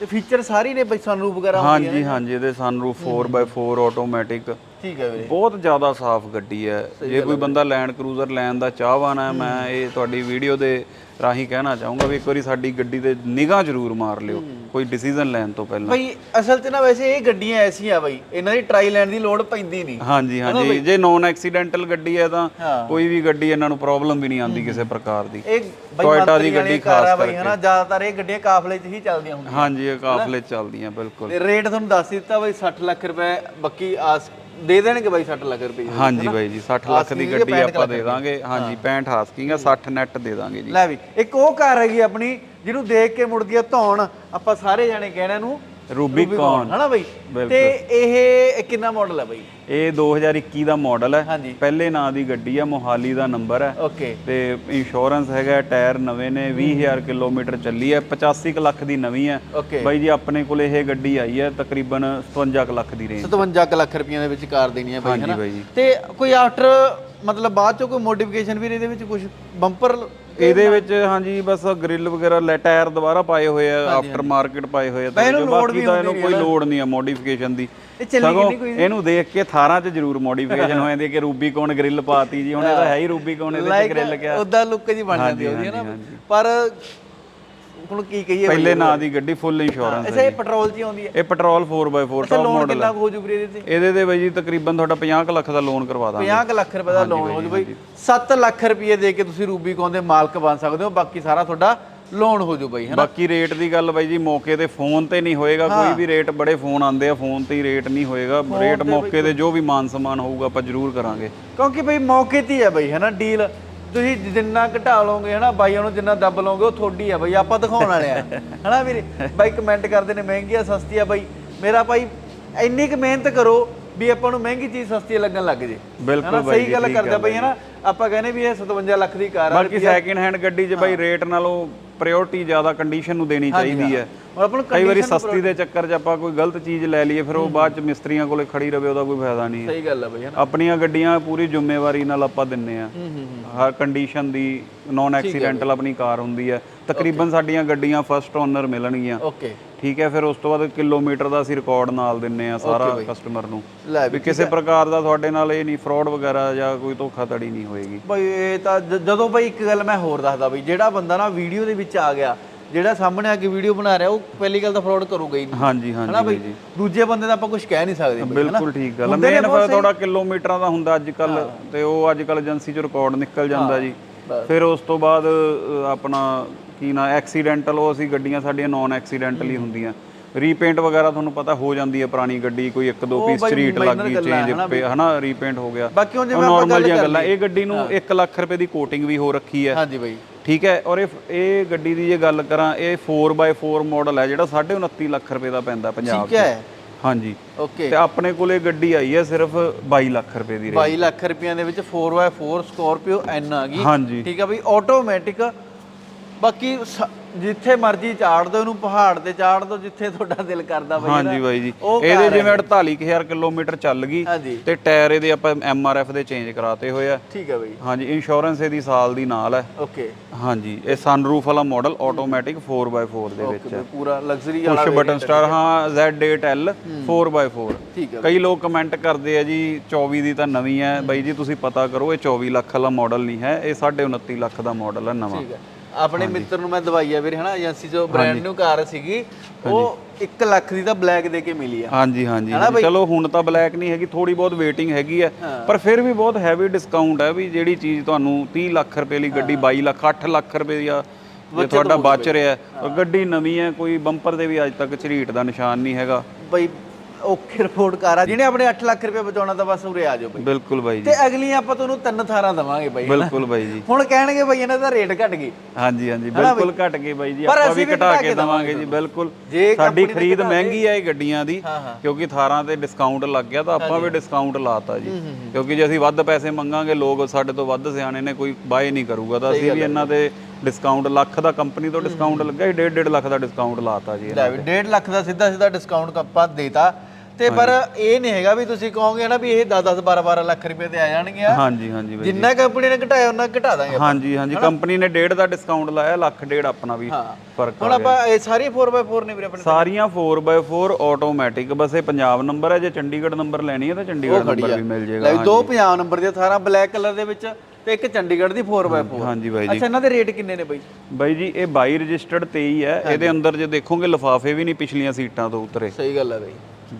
ਤੇ ਫੀਚਰ ਸਾਰੇ ਨੇ ਬਈ ਸਨਰੂਫ ਵਗੈਰਾ ਹੁੰਦੀ ਹਾਂਜੀ ਹਾਂਜੀ ਇਹਦੇ ਸਨਰੂਫ 4x4 ਆਟੋਮੈਟਿਕ ਠੀਕ ਹੈ ਵੀਰੇ। ਬਹੁਤ ਜ਼ਿਆਦਾ ਸਾਫ਼ ਗੱਡੀ ਹੈ। ਜੇ ਕੋਈ ਬੰਦਾ ਲੈਂਡ ਕਰੂਜ਼ਰ ਲੈਣ ਦਾ ਚਾਹਵਾਨ ਹੈ ਮੈਂ ਇਹ ਤੁਹਾਡੀ ਵੀਡੀਓ ਦੇ ਰਾਹੀਂ ਕਹਿਣਾ ਚਾਹੂੰਗਾ ਵੀ ਇੱਕ ਵਾਰੀ ਸਾਡੀ ਗੱਡੀ ਤੇ ਨਿਗਾਹ ਜ਼ਰੂਰ ਮਾਰ ਲਿਓ ਕੋਈ ਡਿਸੀਜਨ ਲੈਣ ਤੋਂ ਪਹਿਲਾਂ। ਬਈ ਅਸਲ 'ਚ ਨਾ ਵੈਸੇ ਇਹ ਗੱਡੀਆਂ ਐਸੀਆਂ ਬਈ ਇਹਨਾਂ ਦੀ ਟਰਾਈ ਲੈਣ ਦੀ ਲੋੜ ਪੈਂਦੀ ਨਹੀਂ। ਹਾਂਜੀ ਹਾਂਜੀ। ਜੇ ਨੋਨ ਐਕਸੀਡੈਂਟਲ ਗੱਡੀ ਹੈ ਤਾਂ ਹਾਂ। ਕੋਈ ਵੀ ਗੱਡੀ ਇਹਨਾਂ ਨੂੰ ਪ੍ਰੋਬਲਮ ਵੀ ਨਹੀਂ ਆਉਂਦੀ ਕਿਸੇ ਪ੍ਰਕਾਰ ਦੀ। ਇਹ Toyota ਦੀ ਗੱਡੀ ਖਾਸ ਬਈ ਹਨਾ ਜ਼ਿਆਦਾਤਰ ਇਹ ਗੱਡੀਆਂ ਕਾਫਲੇ 'ਚ ਹੀ ਚੱਲਦੀਆਂ ਹੁੰਦੀਆਂ। ਹਾਂਜੀ ਇਹ ਕਾਫਲੇ 'ਚ ਚੱਲਦੀਆਂ ਬਿਲਕੁਲ। ਤੇ ਰੇਟ ਤੁਹਾਨੂੰ ਦੱਸ ਦਿੱਤਾ ਬਈ 60 ਲੱਖ ਰੁਪਏ ਬੱਕੀ ਆਸ ਦੇ ਦੇਣਗੇ ਬਾਈ 60 ਲੱਖ ਰੁਪਏ ਹਾਂਜੀ ਬਾਈ ਜੀ 60 ਲੱਖ ਦੀ ਗੱਡੀ ਆਪਾਂ ਦੇ ਦਾਂਗੇ। ਹਾਂਜੀ 65 ਹਾਸਕਿੰਗ ਆ 60 ਨੈਟ ਦੇ ਦਾਂਗੇ ਜੀ। ਲੈ ਵੀ ਇੱਕ ਉਹ ਕਾਰ ਹੈਗੀ ਆਪਣੀ ਜਿਹਨੂੰ ਦੇਖ ਕੇ ਮੁੜਦੀ ਆ ਧੌਣ ਆਪਾਂ ਸਾਰੇ ਜਾਣੇ ਕਹਿਣਾ ਨੂੰ ਰੂਬੀਕੌਨ ਹਨਾ ਬਈ? ਤੇ ਇਹ ਕਿੰਨਾ ਮਾਡਲ ਹੈ ਬਈ? ਇਹ 2021 ਦਾ ਮਾਡਲ ਹੈ। ਪਹਿਲੇ ਨਾਂ ਦੀ ਗੱਡੀ ਆ ਮੋਹਾਲੀ ਦਾ ਨੰਬਰ ਹੈ। ਓਕੇ ਤੇ ਇੰਸ਼ੋਰੈਂਸ ਹੈਗਾ ਟਾਇਰ ਨਵੇਂ ਨੇ 20000 ਕਿਲੋਮੀਟਰ ਚੱਲੀ ਹੈ 85 ਕੁ ਲੱਖ ਦੀ ਨਵੀਂ ਹੈ। ਬਾਈ ਜੀ ਆਪਣੇ ਕੋਲ ਇਹ ਗੱਡੀ ਆਈ ਹੈ ਤਕਰੀਬਨ 57 ਕੁ ਲੱਖ ਦੀ ਰੇਂਜ 57 ਕੁ ਲੱਖ ਰੁਪਈਆ ਦੇ ਵਿੱਚ ਕਾਰ ਦੇਣੀ ਹੈ ਬਈ ਜੀ। ਤੇ ਕੋਈ ਆਫਟਰ ਮਤਲਬ ਬਾਅਦ ਚੋਂ ਕੋਈ ਮੋਡੀਫਿਕੇਸ਼ਨ ਵੀ ਇਹਦੇ ਵਿੱਚ ਕੁਝ ਬੰਪਰ ਇਹਦੇ ਵਿੱਚ ਹਾਂਜੀ ਬਸ ਗ੍ਰਿਲ ਵਗੈਰਾ ਲੈ ਟਾਇਰ ਦੁਬਾਰਾ ਪਾਏ ਹੋਏ ਆ ਆਫਟਰ ਮਾਰਕੀਟ ਪਾਏ ਹੋਏ ਆ ਬਈ ਇਹਨੂੰ ਵੀ ਤਾਂ ਹੁੰਦੀ ਇਹਨੂੰ ਕੋਈ ਲੋੜ ਨਹੀਂ ਆ ਮੋਡੀਫਿਕੇਸ਼ਨ ਦੀ। ਸਗੋਂ ਕਿੰਨੀ ਇਹਨੂੰ ਦੇਖ ਕੇ ਥਾਰਾਂ 'ਚ ਜ਼ਰੂਰ ਮੋਡੀਫਿਕੇਸ਼ਨ ਹੋ ਜਾਂਦੀ ਹੈ ਕਿ ਰੂਬੀਕੌਨ ਗ੍ਰਿਲ ਪਾਤੀ ਜੀ ਹੁਣ ਇਹਦਾ ਹੈ ਹੀ ਰੂਬੀਕੌਨ ਇਹਦੇ 'ਚ ਗ੍ਰਿਲ ਕਿਆ। ਉਦਾਂ ਲੁੱਕ ਜੀ ਬਣ ਜਾਂਦੀ ਉਹਦੀ ਹੈ ਨਾ? ਪਰ ਹੁਣ ਕੀ ਕਹੀਏ ਪਹਿਲੇ ਨਾਂ ਦੀ ਗੱਡੀ ਫੁੱਲ ਇੰਸ਼ੋਰੈਂਸ ਅੱਛਾ ਇਹ ਪੈਟਰੋਲ 'ਚ ਹੀ ਆਉਂਦੀ ਹੈ। ਇਹ ਪੈਟਰੋਲ 4x4 ਅੱਛਾ ਟੌਪ ਲੋਨ ਮਾਡਲ ਕਿੰਨਾ ਕੁ ਹੋ ਜੂ ਵੀਰੇ ਇਹਦੇ ਤੇ? ਇਹਦੇ ਤੇ ਬਾਈ ਜੀ ਤਕਰੀਬਨ ਤੁਹਾਡਾ 50 ਕੁ ਲੱਖ ਦਾ ਲੋਨ ਕਰਵਾ ਦਾਂਗੇ। 50 ਕੁ ਲੱਖ ਰੁਪਏ ਦਾ ਲੋਨ ਹੋ ਜੂ ਬਈ। 7 ਲੱਖ ਰੁਪਏ ਦੇ ਕੇ ਤੁਸੀਂ ਰੂਬੀਕੌਨ ਦੇ ਮਾਲਕ ਬਣ ਸਕਦੇ ਹੋ ਬਾਕੀ ਸਾਰਾ ਤੁਹਾਡਾ ਲੋਨ ਹੋ ਜੂ ਬਈ ਹੈ ਬਾਕੀ ਰੇਟ ਦੀ ਗੱਲ ਬਾਈ ਜੀ ਮੌਕੇ ਤੇ ਫੋਨ ਤੇ ਨਹੀਂ ਹੋਏਗਾ ਕੋਈ ਵੀ ਰੇਟ ਬੜੇ ਫੋਨ ਆਉਂਦੇ ਆ ਫੋਨ ਤੇ ਹੀ ਰੇਟ ਨਹੀਂ ਹੋਏਗਾ। ਰੇਟ ਮੌਕੇ ਤੇ ਜੋ ਵੀ ਮਾਨ ਸਮਾਨ ਹੋਊਗਾ ਆਪਾਂ ਜ਼ਰੂਰ ਕਰਾਂਗੇ। ਕਿਉਂਕਿ ਬਈ ਮੌਕੇ ਤੇ ਹੀ ਹੈ ਬਈ ਹੈ ਨਾ ਡੀਲ ਤੁਸੀਂ ਜਿੰਨਾ ਘਟਾ ਲਓਗੇ ਹੈ ਨਾ ਬਾਈਆਂ ਨੂੰ ਜਿੰਨਾ ਦੱਬ ਲਓਗੇ ਉਹ ਤੁਹਾਡੀ ਆ ਬਈ ਆਪਾਂ ਦਿਖਾਉਣ ਵਾਲੇ ਆ। ਹੈ ਨਾ ਵੀਰੇ? ਬਾਈ ਕਮੈਂਟ ਕਰਦੇ ਨੇ ਮਹਿੰਗੀ ਆ ਸਸਤੀ ਆ ਬਾਈ। ਮੇਰਾ ਭਾਈ ਇੰਨੀ ਕੁ ਮਿਹਨਤ ਕਰੋ ਵੀ ਆਪਾਂ ਨੂੰ ਮਹਿੰਗੀ ਚੀਜ਼ ਸਸਤੀ ਲੱਗਣ ਲੱਗ ਜੇ। ਬਿਲਕੁਲ ਹਨਾ? ਬਾਈ ਸਹੀ ਗੱਲ ਕਰਦਾ ਬਈ ਹੈ ਨਾ ਆਪਾਂ ਕਹਿੰਦੇ ਵੀ ਇਹ 57 ਲੱਖ ਦੀ ਕਾਰ ਆ ਬਾਕੀ ਸੈਕਿੰਡ ਹੈਂਡ ਗੱਡੀ 'ਚ ਬਾਈ ਰੇਟ ਨਾਲੋਂ ਪ੍ਰਾਇੋਰਟੀ ਜ਼ਿਆਦਾ ਕੰਡੀਸ਼ਨ ਨੂੰ ਦੇਣੀ ਚਾਹੀਦੀ ਹੈ। ਹੁਣ ਆਪਾਂ ਨੂੰ ਕਈ ਵਾਰੀ ਸਸਤੀ ਦੇ ਚੱਕਰ 'ਚ ਆਪਾਂ ਕੋਈ ਗਲਤ ਚੀਜ਼ ਲੈ ਲਈਏ ਫਿਰ ਉਹ ਬਾਅਦ 'ਚ ਮਿਸਤਰੀਆਂ ਕੋਲੇ ਖੜੀ ਰਵੇ ਉਹਦਾ ਕੋਈ ਫਾਇਦਾ ਨਹੀਂ ਹੈ। ਸਹੀ ਗੱਲ ਬਈ ਹੈ ਨਾ? ਆਪਣੀਆਂ ਗੱਡੀਆਂ ਪੂਰੀ ਜ਼ਿੰਮੇਵਾਰੀ ਨਾਲ ਆਪਾਂ ਦਿੰਨੇ ਆ। ਹਰ ਕੰਡੀਸ਼ਨ ਦੀ ਨਾਨ ਐਕਸੀਡੈਂਟਲ ਆਪਣੀ ਕਾਰ ਹੁੰਦੀ ਹੈ। ਤਕਰੀਬਨ ਸਾਡੀਆਂ ਗੱਡੀਆਂ ਫਸਟ ਓਨਰ ਮਿਲਣਗੀਆਂ। ਓਕੇ ਠੀਕ ਹੈ ਫਿਰ ਉਸ ਤੋਂ ਬਾਅਦ ਕਿਲੋਮੀਟਰ ਦਾ ਅਸੀਂ ਰਿਕਾਰਡ ਨਾਲ ਦਿੰਨੇ ਆ ਸਾਰਾ ਕਸਟਮਰ ਨੂੰ। ਵੀ ਕਿਸੇ ਪ੍ਰਕਾਰ ਦਾ ਤੁਹਾਡੇ ਨਾਲ ਇਹ ਨਹੀਂ ਫਰਾਡ ਵਗੈਰਾ ਜਾਂ ਕੋਈ ਧੋਖਾਧੜੀ ਨਹੀਂ ਹੋਏਗੀ। ਬਈ ਇਹ ਤਾਂ ਜਦੋਂ ਬਈ ਇੱਕ ਗੱਲ ਮੈਂ ਹੋਰ ਦੱਸਦਾ ਬਈ ਜਿਹੜਾ ਬੰਦਾ ਨਾ ਵੀਡੀਓ ਦੇ ਵਿੱਚ ਆ ਗਿਆ ਜਿਹੜਾ ਸਾਹਮਣੇ ਆ ਕੇ ਵੀਡੀਓ ਬਣਾ ਰਿਹਾ ਉਹ ਪਹਿਲੀ ਗੱਲ ਤਾਂ ਫਰਾਡ ਕਰੂਗਾ ਹੀ ਨਹੀਂ। ਹਾਂਜੀ ਹਨਾ ਹਾਂਜੀ ਬਈ ਦੂਜੇ ਬੰਦੇ ਦਾ ਆਪਾਂ ਕੁਝ ਕਹਿ ਨਹੀਂ ਸਕਦੇ ਬਿਲਕੁਲ ਠੀਕ ਗੱਲ ਮੇਨ ਫਿਰ ਥੋੜਾ ਕਿਲੋਮੀਟਰਾਂ ਦਾ ਹੁੰਦਾ ਅੱਜ ਕੱਲ ਤੇ ਉਹ ਅੱਜ ਕੱਲ ਏਜੰਸੀ ਚ ਰਿਕਾਰਡ ਨਿਕਲ ਜਾਂਦਾ ਜੀ। ਫਿਰ ਉਸ ਤੋਂ ਬਾਅਦ ਆਪਣਾ ਕੀ ਨਾ ਐਕਸੀਡੈਂਟਲ ਉਹ ਅਸੀਂ ਗੱਡੀਆਂ ਸਾਡੀਆਂ ਨਾਨ ਐਕਸੀਡੈਂਟਲ ਹੀ। ਹੁੰਦੀਆਂ। ਰੀਪੇਂਟ ਵਗੈਰਾ ਤੁਹਾਨੂੰ ਪਤਾ ਹੋ ਜਾਂਦੀ ਹੈ ਪੁਰਾਣੀ ਗੱਡੀ ਕੋਈ ਇੱਕ ਦੋ ਪੀਸ ਚਰੀਟ ਲੱਗ ਗਈ ਚੇਂਜ ਹਨਾ ਰੀਪੇਂਟ ਹੋ ਗਿਆ। ਬਾਕੀ ਹੁਣ ਜਿਵੇਂ ਆਪਾਂ ਗੱਲ ਕਰ ਗੱਲਾਂ ਇਹ ਗੱਡੀ ਨੂੰ 1 ਲੱਖ ਰੁਪਏ ਦੀ ਕੋਟਿੰਗ ਵੀ ਹੋ ਰੱਖੀ ਹੈ। ਹਾਂਜੀ ਬਈ। ਠੀਕ ਹੈ ਔਰ ਇਹ ਇਹ ਗੱਡੀ ਦੀ ਜੇ ਗੱਲ ਕਰਾਂ ਇਹ 4x4 ਮਾਡਲ ਹੈ ਜਿਹੜਾ 29.5 ਲੱਖ ਰੁਪਏ ਦਾ ਪੈਂਦਾ ਪੰਜਾਬ ਠੀਕ ਹੈ। ਹਾਂਜੀ। ਓਕੇ। ਤੇ ਆਪਣੇ ਕੋਲੇ ਗੱਡੀ ਆਈ ਹੈ ਸਿਰਫ 22 ਲੱਖ ਰੁਪਏ ਦੀ 22 ਲੱਖ ਰੁਪਈਆਂ ਦੇ ਵਿੱਚ 4x4 ਸਕੋਰਪੀਓ ਐਨ ਆ ਗਈ। ਠੀਕ ਆ ਬਈ ਆਟੋਮੈਟਿਕ ਬਾਕੀ ਸ- ਜਿੱਥੇ ਮਰਜ਼ੀ ਚਾੜ ਦਿਓ ਇਹਨੂੰ ਪਹਾੜ ਤੇ ਚਾੜ ਦਿਓ ਜਿੱਥੇ ਤੁਹਾਡਾ ਦਿਲ ਕਰਦਾ ਬਈ ਹਾਂਜੀ ਬਾਈ ਜੀ। ਉਹ ਇਹਦੇ ਜਿਵੇਂ 48000 ਕਿਲੋਮੀਟਰ ਚੱਲ ਗਈ ਹਾਂਜੀ। ਤੇ ਟਾਇਰ ਇਹਦੇ ਆਪਾਂ ਐਮਆਰਐਫ ਦੇ ਚੇਂਜ ਕਰਾਤੇ ਹੋਏ ਆ। ਠੀਕ ਆ ਬਈ। ਹਾਂਜੀ ਇੰਸ਼ੋਰੈਂਸ ਇਹਦੀ ਸਾਲ ਦੀ ਨਾਲ ਹੈ ਓਕੇ। ਹਾਂਜੀ ਇਹ ਸਨਰੂਫ ਵਾਲਾ ਮਾਡਲ ਆਟੋਮੈਟਿਕ 4x4 ਦੇ ਵਿੱਚ ਹੈ ਪੂਰਾ ਲਗਜ਼ਰੀ ਵਾਲਾ ਪੁਸ਼ ਬਟਨ ਸਟਾਰ ਹਾਂ Z8L 4x4 ਠੀਕ ਹੈ ਕਈ ਲੋਕ ਕਮੈਂਟ ਕਰਦੇ ਆ ਜੀ 24 ਦੀ ਤਾਂ ਨਵੀਂ ਹੈ। ਬਾਈ ਜੀ ਤੁਸੀਂ ਪਤਾ ਕਰੋ ਇਹ 24 ਲੱਖ ਵਾਲਾ ਮਾਡਲ ਨਹੀਂ ਹੈ ਇਹ 29.5 ਲੱਖ ਦਾ ਮਾਡਲ ਹੈ ਨਵਾਂ। ਠੀਕ ਹੈ ਆਪਣੇ ਮਿੱਤਰ ਨੂੰ ਮੈਂ ਦਵਾਈ ਆ ਵੀਰੇ ਹਨਾ ਏਜੰਸੀ ਚੋਂ ਬ੍ਰਾਂਡ ਨਿਊ ਕਾਰ ਸੀਗੀ ਉਹ 1 ਲੱਖ ਦੀ ਤਾਂ ਬਲੈਕ ਦੇ ਕੇ ਮਿਲੀ ਆ। ਹਾਂਜੀ ਹਾਂਜੀ। ਚਲੋ ਹੁਣ ਤਾਂ ਬਲੈਕ ਨਹੀਂ ਹੈਗੀ ਥੋੜੀ ਬਹੁਤ ਵੇਟਿੰਗ ਹੈਗੀ ਹੈ। ਪਰ ਫਿਰ ਵੀ ਬਹੁਤ ਹੈਵੀ ਡਿਸਕਾਊਂਟ ਹੈ ਵੀ ਜਿਹੜੀ ਚੀਜ਼ ਤੁਹਾਨੂੰ 30 ਲੱਖ ਰੁਪਏ ਲਈ ਗੱਡੀ 22 ਲੱਖ 8 ਲੱਖ ਰੁਪਏ ਦੀ ਆ ਜੇ ਤੁਹਾਡਾ ਬਚ ਰਿਹਾ। ਗੱਡੀ ਨਵੀਂ ਹੈ ਕੋਈ ਬੰਪਰ ਦੇ ਵੀ ਅੱਜ ਤੱਕ ਝਰੀਟ ਦਾ ਨਿਸ਼ਾਨ ਨਹੀਂ ਹੈਗਾ। ਬਈ ਓਕੇ ਰਿਪੋਰਟ ਕਾਰ ਆ ਜਿਹਨੇ ਆਪਣੇ 8 ਲੱਖ ਰੁਪਏ ਬਚਾਉਣਾ ਤਾਂ ਬਸ ਉਰੇ ਆ ਜਾਓ ਬਈ। ਬਿਲਕੁਲ ਬਾਈ ਜੀ। ਤੇ ਅਗਲੀ ਆਪਾਂ ਤੁਹਾਨੂੰ ਤਿੰਨ ਥਾਰਾਂ ਦਵਾਂਗੇ ਬਈ ਬਿਲਕੁਲ ਬਾਈ ਜੀ। ਹੁਣ ਕਹਿਣਗੇ ਬਈ ਇਹਨਾਂ ਦਾ ਰੇਟ ਘਟ ਗਈ। ਹਾਂਜੀ ਹਾਂਜੀ ਬਿਲਕੁਲ ਘਟ ਗਏ ਬਾਈ ਜੀ ਪਰ ਆਪਾਂ ਅਸੀਂ ਵੀ ਘਟਾ ਕੇ ਦਵਾਂਗੇ ਜੀ ਬਿਲਕੁਲ। ਜੇ ਸਾਡੀ company ਖਰੀਦ ਮਹਿੰਗੀ ਹੈ ਇਹ ਗੱਡੀਆਂ ਦੀ। ਕਿਉਂਕਿ ਥਾਰਾਂ ਤੇ ਡਿਸਕਾਊਂਟ ਲੱਗ ਗਿਆ ਤਾਂ ਆਪਾਂ ਵੀ ਡਿਸਕਾਊਂਟ ਲਾਤਾ ਜੀ। ਕਿਉਂਕਿ ਜੇ ਅਸੀਂ ਵੱਧ ਪੈਸੇ ਮੰਗਾਂਗੇ ਲੋਕ ਸਾਡੇ ਤੋਂ ਵੱਧ ਸਿਆਣੇ ਨੇ ਕੋਈ ਬਾਏ ਨਹੀਂ ਕਰੂਗਾ ਤਾਂ ਅਸੀਂ ਵੀ ਇਹਨਾਂ ਦੇ ਡਿਸਕਾਊਂਟ ਲੱਖ ਦਾ ਕੰਪਨੀ ਤੋਂ ਡਿਸਕਾਊਂਟ ਲੱਗਾ ਸੀ 1.5 ਲੱਖ ਦਾ ਡਿਸਕਾਊਂਟ ਲਾਤਾ ਜੀ ਲੈ ਵੀ 1.5 ਲੱਖ ਦਾ ਸਿੱਧਾ ਸਿੱਧਾ ਡਿਸਕਾਊਂਟ ਆਪਾਂ ਦੇਤਾ। ਤੇ ਪਰ ਇਹ ਨਹੀਂ ਹੈਗਾ ਵੀ ਤੁਸੀਂ ਕਹੋਗੇ ਨਾ ਵੀ ਇਹ 10 10 12 12 ਲੱਖ ਰੁਪਏ ਤੇ ਆ ਜਾਣਗੇ ਹਾਂਜੀ ਹਾਂਜੀ ਬਾਈ ਜਿੰਨਾ ਕੰਪਨੀ ਨੇ ਘਟਾਇਆ ਉਹਨਾਂ ਘਟਾ ਦਾਂਗੇ ਹਾਂਜੀ ਹਾਂਜੀ। ਕੰਪਨੀ ਨੇ 1.5 ਦਾ ਡਿਸਕਾਊਂਟ ਲਾਇਆ ਲੱਖ ਡੇਢ ਆਪਣਾ ਵੀ ਹਾਂ। ਫ਼ਰਕ ਹੁਣ ਆਪਾਂ ਇਹ ਸਾਰੀ 4x4 ਨੇ ਵੀਰੇ ਆਪਣੇ ਸਾਰੀਆਂ 4x4 ਆਟੋਮੈਟਿਕ ਬਸ ਇਹ ਪੰਜਾਬ ਨੰਬਰ ਹੈ ਜੇ ਚੰਡੀਗੜ੍ਹ ਨੰਬਰ ਲੈਣੀ ਹੈ ਤਾਂ ਚੰਡੀਗੜ੍ਹ ਨੰਬਰ ਵੀ ਮਿਲ ਜਾਏਗਾ। ਲੈ ਵੀ ਦੋ ਪੰਜਾਬ ਨੰਬਰ ਦੀਆਂ 18 ਬਲੈਕ ਕਲਰ ਦੇ ਵਿੱਚ ਤੇ ਇੱਕ ਚੰਡੀਗੜ੍ਹ ਦੀ 4x4 ਹਾਂਜੀ ਬਾਈ ਜੀ। ਅੱਛਾ ਇਹਨਾਂ ਦੇ ਰੇਟ ਕਿੰਨੇ ਨੇ ਬਈ? ਬਾਈ ਜੀ ਇਹ 22 ਰਜਿਸਟਰਡ 23 ਹੈ। ਇਹਦੇ ਅੰਦਰ ਜੇ ਦੇਖੋਗੇ ਲਿਫਾਫੇ ਵੀ ਨਹੀਂ ਪਿਛਲੀਆਂ ਸੀਟਾਂ ਤੋਂ ਉਤਰੇ। ਸਹੀ ਗੱਲ ਹੈ ਬਈ।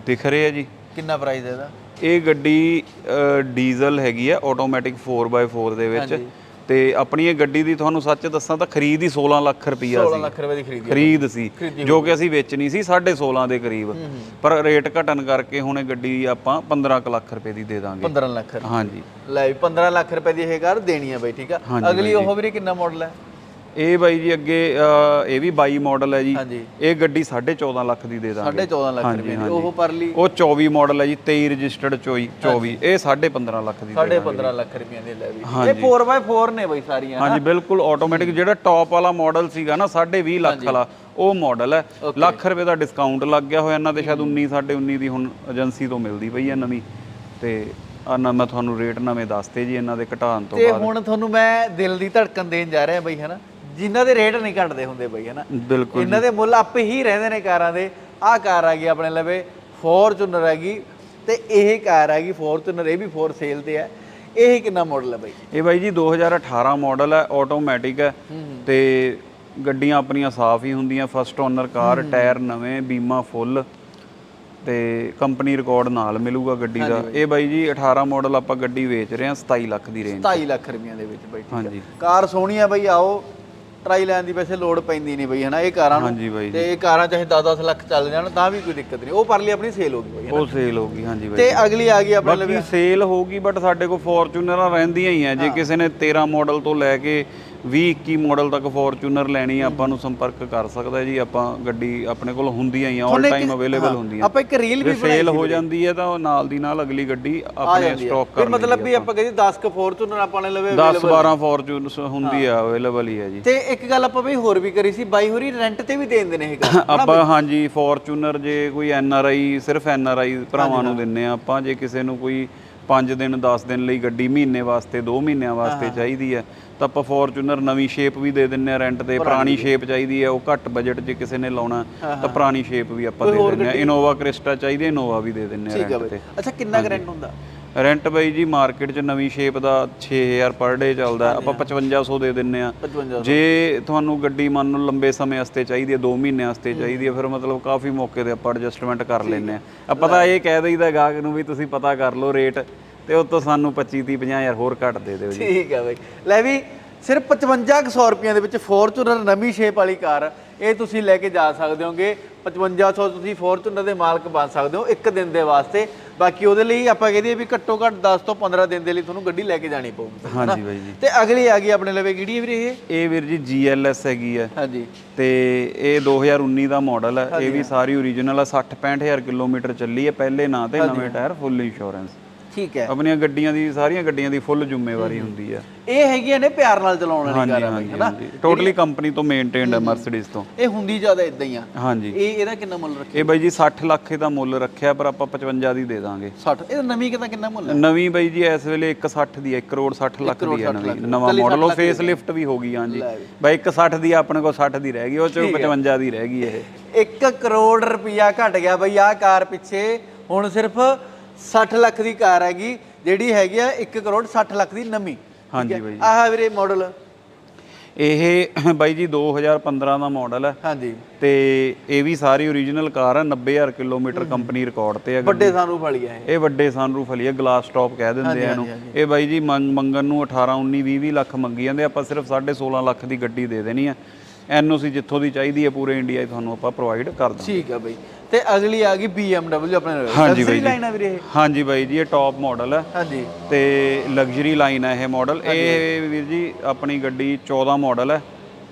ਦਿਖ ਰਹੇ ਆ ਜੀ। ਕਿੰਨਾ ਪ੍ਰਾਈਸ ਹੈ ਇਹਦਾ? ਇਹ ਗੱਡੀ ਡੀਜ਼ਲ ਹੈਗੀ ਹੈ ਆਟੋਮੈਟਿਕ 4x4 ਦੇ ਵਿੱਚ। ਤੇ ਆਪਣੀ ਇਹ ਗੱਡੀ ਦੀ ਤੁਹਾਨੂੰ ਸੱਚ ਦੱਸਾਂ ਤਾਂ ਖਰੀਦ ਹੀ 16 ਲੱਖ ਰੁਪਈਆ 16 ਸੀ। ਲੱਖ ਰੁਪਏ ਦੀ ਖਰੀਦੀ ਖਰੀਦ ਸੀ ਜੋ ਕਿ ਅਸੀਂ ਵੇਚਣੀ ਸੀ 16.5 ਦੇ ਕਰੀਬ। ਪਰ ਰੇਟ ਘਟਣ ਕਰਕੇ ਹੁਣ ਇਹ ਗੱਡੀ ਆਪਾਂ 15 ਕੁ ਲੱਖ ਰੁਪਏ ਦੀ ਦੇ ਦਾਂਗੇ। 15 ਲੱਖ। ਹਾਂਜੀ। ਲੈ ਵੀ 15 ਲੱਖ ਰੁਪਏ ਦੀ ਇਹ ਕਾਰ ਦੇਣੀ ਹੈ ਬਈ ਠੀਕ ਆ। ਅਗਲੀ ਉਹ ਵੀਰੇ ਕਿੰਨਾ ਮਾਡਲ ਹੈ? ਇਹ ਬਾਈ ਜੀ ਅੱਗੇ ਅ, ਇਹ ਵੀ 22 ਮਾਡਲ ਹੈ ਜੀ। ਹਾਂਜੀ। ਇਹ ਗੱਡੀ 14.5 ਲੱਖ ਦੀ ਦੇ ਦਾਂਗੇ। 14.5 ਲੱਖ ਰੁਪਏ ਦੀ। ਉਹ ਪਰਲੀ ਉਹ 24 ਮਾਡਲ ਹੈ ਜੀ 23 ਰਜਿਸਟਰਡ 24 ਇਹ 15.5 ਲੱਖ ਦੀ ਦੇ 15.5 ਲੱਖ ਰੁਪਏ ਦੀ ਲੈ ਵੀ। ਇਹ 4x4 ਨੇ ਬਈ ਸਾਰੀਆਂ ਹਾਂਜੀ ਬਿਲਕੁਲ ਆਟੋਮੈਟਿਕ ਜਿਹੜਾ ਟੌਪ ਵਾਲਾ ਮਾਡਲ ਸੀਗਾ ਨਾ 20.5 ਲੱਖ ਵਾਲਾ ਉਹ ਮਾਡਲ ਹੈ। ਲੱਖ ਰੁਪਏ ਦਾ ਡਿਸਕਾਊਂਟ ਲੱਗ ਗਿਆ ਹੋਇਆ ਇਹਨਾਂ ਤੇ ਸ਼ਾਇਦ 19 19.5 ਦੀ ਹੁਣ ਏਜੰਸੀ ਤੋਂ ਮਿਲਦੀ ਪਈ ਹੈ ਨਵੀਂ। ਤੇ ਆ ਨਾ ਮੈਂ ਤੁਹਾਨੂੰ ਰੇਟ ਨਵੇਂ ਦੱਸਤੇ ਜੀ ਇਹਨਾਂ ਦੇ ਘਟਾਉਣ ਤੋਂ ਤੇ ਹੁਣ ਤੁਹਾਨੂੰ ਮੈਂ ਦਿਲ ਦੀ ਧੜਕਣ ਦੇਣ ਜਾ ਰਿਹਾ ਬਈ ਹਨਾ ਜਿਨ੍ਹਾਂ ਦੇ ਰੇਟ ਨਹੀਂ ਘਟਦੇ ਹੁੰਦੇ ਬਈ ਹਨਾ? ਬਿਲਕੁਲ ਇਹਨਾਂ ਦੇ ਮੁੱਲ ਆਪੇ ਹੀ ਰਹਿੰਦੇ ਨੇ ਕਾਰਾਂ ਦੇ। ਆਹ ਕਾਰ ਆ ਗਈ ਆਪਣੇ ਲਵੇ ਫੋਰਚੂਨਰ ਹੈਗੀ ਤੇ ਇਹ ਕਾਰ ਹੈਗੀ ਫੋਰਚੂਨਰ ਇਹ ਵੀ ਫੋਰ ਸੇਲ ਤੇ ਹੈ ਇਹ ਕਿੰਨਾ ਮਾਡਲ ਹੈ ਬਈ? ਇਹ ਬਾਈ ਜੀ 2018 ਮਾਡਲ ਹੈ ਆਟੋਮੈਟਿਕ ਹੈ ਤੇ ਗੱਡੀਆਂ ਆਪਣੀਆਂ ਸਾਫ਼ ਹੀ ਹੁੰਦੀਆਂ ਫਸਟ ਓਨਰ ਕਾਰ ਟਾਇਰ ਨਵੇਂ ਬੀਮਾ ਫੁੱਲ ਤੇ ਕੰਪਨੀ ਰਿਕਾਰਡ ਨਾਲ ਮਿਲੂਗਾ ਗੱਡੀ ਦਾ। ਇਹ ਬਾਈ ਜੀ 18 ਮਾਡਲ ਆਪਾਂ ਗੱਡੀ ਵੇਚ ਰਹੇ ਹਾਂ 27 ਲੱਖ ਦੀ ਰੇਂਜ 27 ਲੱਖ ਰੁਪਈਆਂ ਦੇ ਵਿੱਚ ਬਈ ਠੀਕ ਹੈ ਕਾਰ ਸੋਹਣੀ ਆ ਬਈ ਆਓ। ਟਰਾਈ ਲੈਣ ਦੀ ਵੈਸੇ ਲੋੜ ਪੈਂਦੀ ਨਹੀਂ ਬਈ ਹਨਾ? ਇਹ ਕਾਰਾਂ ਨੂੰ ਹਾਂਜੀ ਬਾਈ ਤੇ ਇਹ ਕਾਰਾਂ ਚਾਹੇ 10-10 ਲੱਖ ਚੱਲ ਜਾਣ ਤਾਂ ਵੀ ਕੋਈ ਦਿੱਕਤ ਨਹੀਂ। ਉਹ ਪਰਲੀ ਆਪਣੀ ਸੇਲ ਹੋ ਗਈ ਬਈ ਉਹ ਸੇਲ ਹੋ ਗਈ ਹਾਂਜੀ ਬਾਈ ਤੇ ਅਗਲੀ ਆ ਗਈ ਆਪਣੇ ਬਾਕੀ ਸੇਲ ਹੋਗੀ ਬਟ ਸਾਡੇ ਕੋਲ ਫੋਰਚੂਨਰਾਂ ਰਹਿੰਦੀਆਂ ਹੀ ਆ। ਜੇ ਕਿਸੇ ਨੇ 13 ਮਾਡਲ ਤੋਂ ਲੈ ਕੇ 20 21 ਮਾਡਲ ਤੱਕ ਫੋਰਚੂਨਰ ਲੈਣੀ ਆਪਾਂ ਨੂੰ ਸੰਪਰਕ ਕਰ ਸਕਦਾ ਜੀ ਆਪਾਂ ਗੱਡੀ ਆਪਣੇ ਕੋਲ ਹੁੰਦੀਆਂ ਹੀ ਆ ਆਲ ਟਾਈਮ ਅਵੇਲੇਬਲ ਹੁੰਦੀਆਂ। ਆਪਾਂ ਇੱਕ ਰੀਲ ਵੀ ਜੇ ਸੇਲ ਹੋ ਜਾਂਦੀ ਹੈ ਤਾਂ ਉਹ ਨਾਲ ਦੀ ਨਾਲ ਅਗਲੀ ਗੱਡੀ ਆਪਣੇ ਸਟਾਕ ਫਿਰ ਕਰ ਮਤਲਬ ਵੀ ਆਪਾਂ ਕਹਿੰਦੇ 10 ਕ ਫੋਰਚੂਨਰ ਆਪਾਂ ਨੇ ਲਵੇ 10 12 ਫੋਰਚੂਨਰ ਹੁੰਦੀ ਆ ਅਵੇਲੇਬਲ ਹੀ ਹੈ ਜੀ। ਤੇ ਇੱਕ ਗੱਲ ਆਪਾਂ ਬਈ ਹੋਰ ਵੀ ਕਰੀ ਸੀ ਬਾਈ ਹੋਰੀ ਰੈਂਟ ਤੇ ਵੀ ਦੇ ਦਿੰਦੇ ਨੇ ਇਹ ਕਾਰ ਆਪਾਂ ਹਾਂਜੀ ਫੋਰਚੂਨਰ ਜੇ ਕੋਈ ਐਨ ਆਰ ਆਈ ਸਿਰਫ ਐਨ ਆਰ ਆਈ ਭਰਾਵਾਂ ਨੂੰ ਦਿੰਨੇ ਆ ਆਪਾਂ ਜੇ ਕਿਸੇ ਨੂੰ ਕੋਈ 5 ਦਿਨ 10 ਦਿਨ ਲਈ ਗੱਡੀ ਮਹੀਨੇ ਵਾਸਤੇ 2 ਮਹੀਨਿਆਂ ਵਾਸਤੇ ਚਾਹੀਦੀ ਹੈ। ਤਾਂ ਆਪਾਂ ਫੋਰਚੂਨਰ ਨਵੀਂ ਸ਼ੇਪ ਵੀ ਦੇ ਦਿੰਨੇ ਆ ਰੈਂਟ ਤੇ ਪੁਰਾਣੀ ਸ਼ੇਪ ਚਾਹੀਦੀ ਹੈ ਉਹ ਘੱਟ ਬਜਟ 'ਚ ਕਿਸੇ ਨੇ ਲਾਉਣਾ ਤਾਂ ਪੁਰਾਣੀ ਸ਼ੇਪ ਵੀ ਆਪਾਂ ਦੇ ਦਿੰਨੇ ਆ। ਇਨੋਵਾ ਕ੍ਰਿਸਟਾ ਚਾਹੀਦੀ ਹੈ ਇਨੋਵਾ ਵੀ ਦੇ ਦਿੰਨੇ ਆ ਰੈਂਟ ਤੇ। ਅੱਛਾ ਕਿੰਨਾ ਰੈਂਟ ਹੁੰਦਾ? ਰੈਂਟ ਬਈ ਜੀ ਮਾਰਕੀਟ 'ਚ ਨਵੀਂ ਸ਼ੇਪ ਦਾ 6000 ਪਰ ਡੇ ਚੱਲਦਾ। ਆਪਾਂ 5500 ਦੇ ਦਿੰਨੇ ਆ 55 ਜੇ ਤੁਹਾਨੂੰ ਗੱਡੀ ਮੰਨ ਲਓ ਲੰਬੇ ਸਮੇਂ ਵਾਸਤੇ ਚਾਹੀਦੀ ਹੈ 2 ਮਹੀਨਿਆਂ ਵਾਸਤੇ ਚਾਹੀਦੀ ਹੈ ਫਿਰ ਮਤਲਬ ਕਾਫੀ ਮੌਕੇ ਤੇ ਆਪਾਂ ਐਡਜਸਟਮੈਂਟ ਕਰ ਲੈਂਦੇ ਆ ਆਪਾਂ ਤਾਂ ਇਹ ਕਹਿ ਦਈਦਾ ਗਾਹਕ ਨੂੰ ਵੀ ਤੁਸੀਂ ਪਤਾ ਕਰ ਲਓ ਰੇਟ ਤੇ ਉਹ ਤੋਂ ਸਾਨੂੰ 25 30 50000 ਹੋਰ ਘੱਟ ਦੇ ਦਿਓ ਜੀ। ਠੀਕ ਹੈ ਬਈ। ਲੈ ਵੀ ਸਿਰਫ 5500 ਰੁਪਈਆਂ ਦੇ ਵਿੱਚ ਫੋਰਚੂਨਰ ਨਵੀਂ ਸ਼ੇਪ ਵਾਲੀ ਕਾਰ ਇਹ ਤੁਸੀਂ ਲੈ ਕੇ ਜਾ ਸਕਦੇ ਹੋਗੇ। 5500 ਤੁਸੀਂ ਫੋਰਚੂਨਰ ਦੇ ਮਾਲਕ ਬਣ ਸਕਦੇ ਹੋ ਇੱਕ ਦਿਨ ਦੇ ਵਾਸਤੇ। ਬਾਕੀ ਉਹਦੇ ਲਈ ਆਪਾਂ ਕਹਦੇ ਵੀ ਘੱਟੋ ਘੱਟ 10 ਤੋਂ 15 ਦਿਨ ਦੇ ਲਈ ਤੁਹਾਨੂੰ ਗੱਡੀ ਲੈ ਕੇ ਜਾਣੀ ਪਊਗੀ। ਹਾਂਜੀ ਬਾਈ ਜੀ। ਤੇ ਅਗਲੀ ਆ ਗਈ ਆਪਣੇ ਲਵੇ ਕਿਹੜੀ ਹੈ ਵੀਰੇ ਇਹ? ਇਹ ਵੀਰ ਜੀ GLS ਹੈਗੀ ਹੈ ਹਾਂਜੀ। ਤੇ ਇਹ 2019 ਦਾ ਮਾਡਲ ਹੈ ਇਹ ਵੀ ਸਾਰੀ ਓਰੀਜਨਲ ਹੈ 60 65000 ਕਿਲੋਮੀਟਰ ਚੱਲੀ ਹੈ ਪਹਿਲੇ ਨਾਂ ਤੇ ਨਵੇਂ ਟਾਇਰ ਫੁੱਲ ਇੰਸ਼ੋਰੈਂਸ ਠੀਕ ਹੈ। ਆਪਣੀਆਂ ਗੱਡੀਆਂ ਦੀ ਸਾਰੀਆਂ ਗੱਡੀਆਂ ਦੀ ਫੁੱਲ ਜ਼ਿੰਮੇਵਾਰੀ ਹੁੰਦੀ ਹੈ। ਇਹ ਹੈਗੀਆਂ ਨੇ ਪਿਆਰ ਨਾਲ ਚਲਾਉਣ ਵਾਲੀ ਕਾਰਾਂ ਬਈ ਹਨਾ? ਟੋਟਲੀ ਕੰਪਨੀ ਤੋਂ ਮੇਨਟੇਨਡ ਹੈ ਮਰਸੀਡੀਜ਼ ਤੋਂ। ਇਹ ਹੁੰਦੀ ਜ਼ਿਆਦਾ ਇਦਾਂ ਹੀ ਆ। ਹਾਂਜੀ। ਇਹ ਇਹਦਾ ਕਿੰਨਾ ਮੁੱਲ ਰੱਖਿਆ? ਇਹ ਬਾਈ ਜੀ 60 ਲੱਖ ਦਾ ਮੁੱਲ ਰੱਖਿਆ ਪਰ ਆਪਾਂ 55 ਦੀ ਦੇ ਦਾਂਗੇ। 60 ਇਹਦਾ ਨਵੀਂ ਕਿੰਨਾ ਕਿੰਨਾ ਮੁੱਲ ਹੈ? ਨਵੀਂ ਬਾਈ ਜੀ ਇਸ ਵੇਲੇ 160 ਦੀ ਹੈ 1 ਕਰੋੜ 60 ਲੱਖ ਦੀ ਹੈ ਨਵੀਂ। ਨਵਾਂ ਮਾਡਲ ਉਹ ਫੇਸ ਲਿਫਟ ਵੀ ਹੋ ਗਈ ਹਾਂਜੀ। ਬਾਈ 160 ਦੀ ਆਪਣੇ ਕੋਲ 60 ਦੀ ਰਹਿ ਗਈ ਉਹ ਚ 55 ਦੀ ਰਹਿ ਗਈ ਇਹ। 1 ਕਰੋੜ ਰੁਪਇਆ ਘਟ ਗਿਆ ਬਈ ਆਹ ਕਾਰ ਪਿੱਛੇ। ਹੁਣ ਸਿਰਫ 60 ਲੱਖ ਦੀ ਕਾਰ ਹੈਗੀ ਜਿਹੜੀ ਹੈਗੀ ਆ 1 ਕਰੋੜ 60 ਲੱਖ ਦੀ ਨਵੀਂ। ਹਾਂਜੀ ਬਾਈ ਆਹ ਵੀਰੇ ਮਾਡਲ ਇਹ (coughs) ਬਾਈ ਜੀ 2015 ਦਾ ਮਾਡਲ ਹੈ। ਹਾਂਜੀ। ਤੇ ਇਹ ਵੀ ਸਾਰੀ ਓਰੀਜਨਲ ਕਾਰ ਹੈ 90000 ਕਿਲੋਮੀਟਰ ਕੰਪਨੀ ਰਿਕਾਰਡ ਤੇ ਹੈ ਵੱਡੇ ਸਾਨੂੰ ਵਾਲੀ ਆ ਇਹ। ਇਹ ਵੱਡੇ ਸਨਰੂਫ ਵਾਲੀ ਹੈ ਗਲਾਸ ਟਾਪ ਕਹਿ ਦਿੰਦੇ ਆ ਇਹਨੂੰ। ਇਹ ਬਾਈ ਜੀ ਮੰਗ- ਮੰਗਣ ਨੂੰ 18 19 20 20 ਲੱਖ ਮੰਗੀ ਜਾਂਦੇ ਆਪਾਂ ਸਿਰਫ 16.5 ਲੱਖ ਦੀ ਗੱਡੀ ਦੇ ਦੇਣੀ ਆ ਐਨਓਸੀ ਜਿੱਥੋਂ ਦੀ ਚਾਹੀਦੀ ਹੈ ਪੂਰੇ ਇੰਡੀਆ 'ਚ ਤੁਹਾਨੂੰ ਆਪਾਂ ਪ੍ਰੋਵਾਈਡ ਕਰ ਦਾਂਗੇ। ਠੀਕ ਆ ਬਈ। ਤੇ ਅਗਲੀ ਆ ਗਈ BMW ਆਪਣੇ ਹਾਂਜੀ ਬਾਈ ਜੀ। ਲਾਈਨ ਆ ਵੀਰੇ ਇਹ। ਹਾਂਜੀ ਬਾਈ ਜੀ ਇਹ ਟਾਪ ਮਾਡਲ ਹੈ। ਹਾਂਜੀ। ਤੇ ਲਗਜ਼ਰੀ ਲਾਈਨ ਹੈ ਇਹ ਮਾਡਲ ਇਹ ਵੀਰ ਜੀ ਆਪਣੀ ਗੱਡੀ 14 ਮਾਡਲ ਹੈ।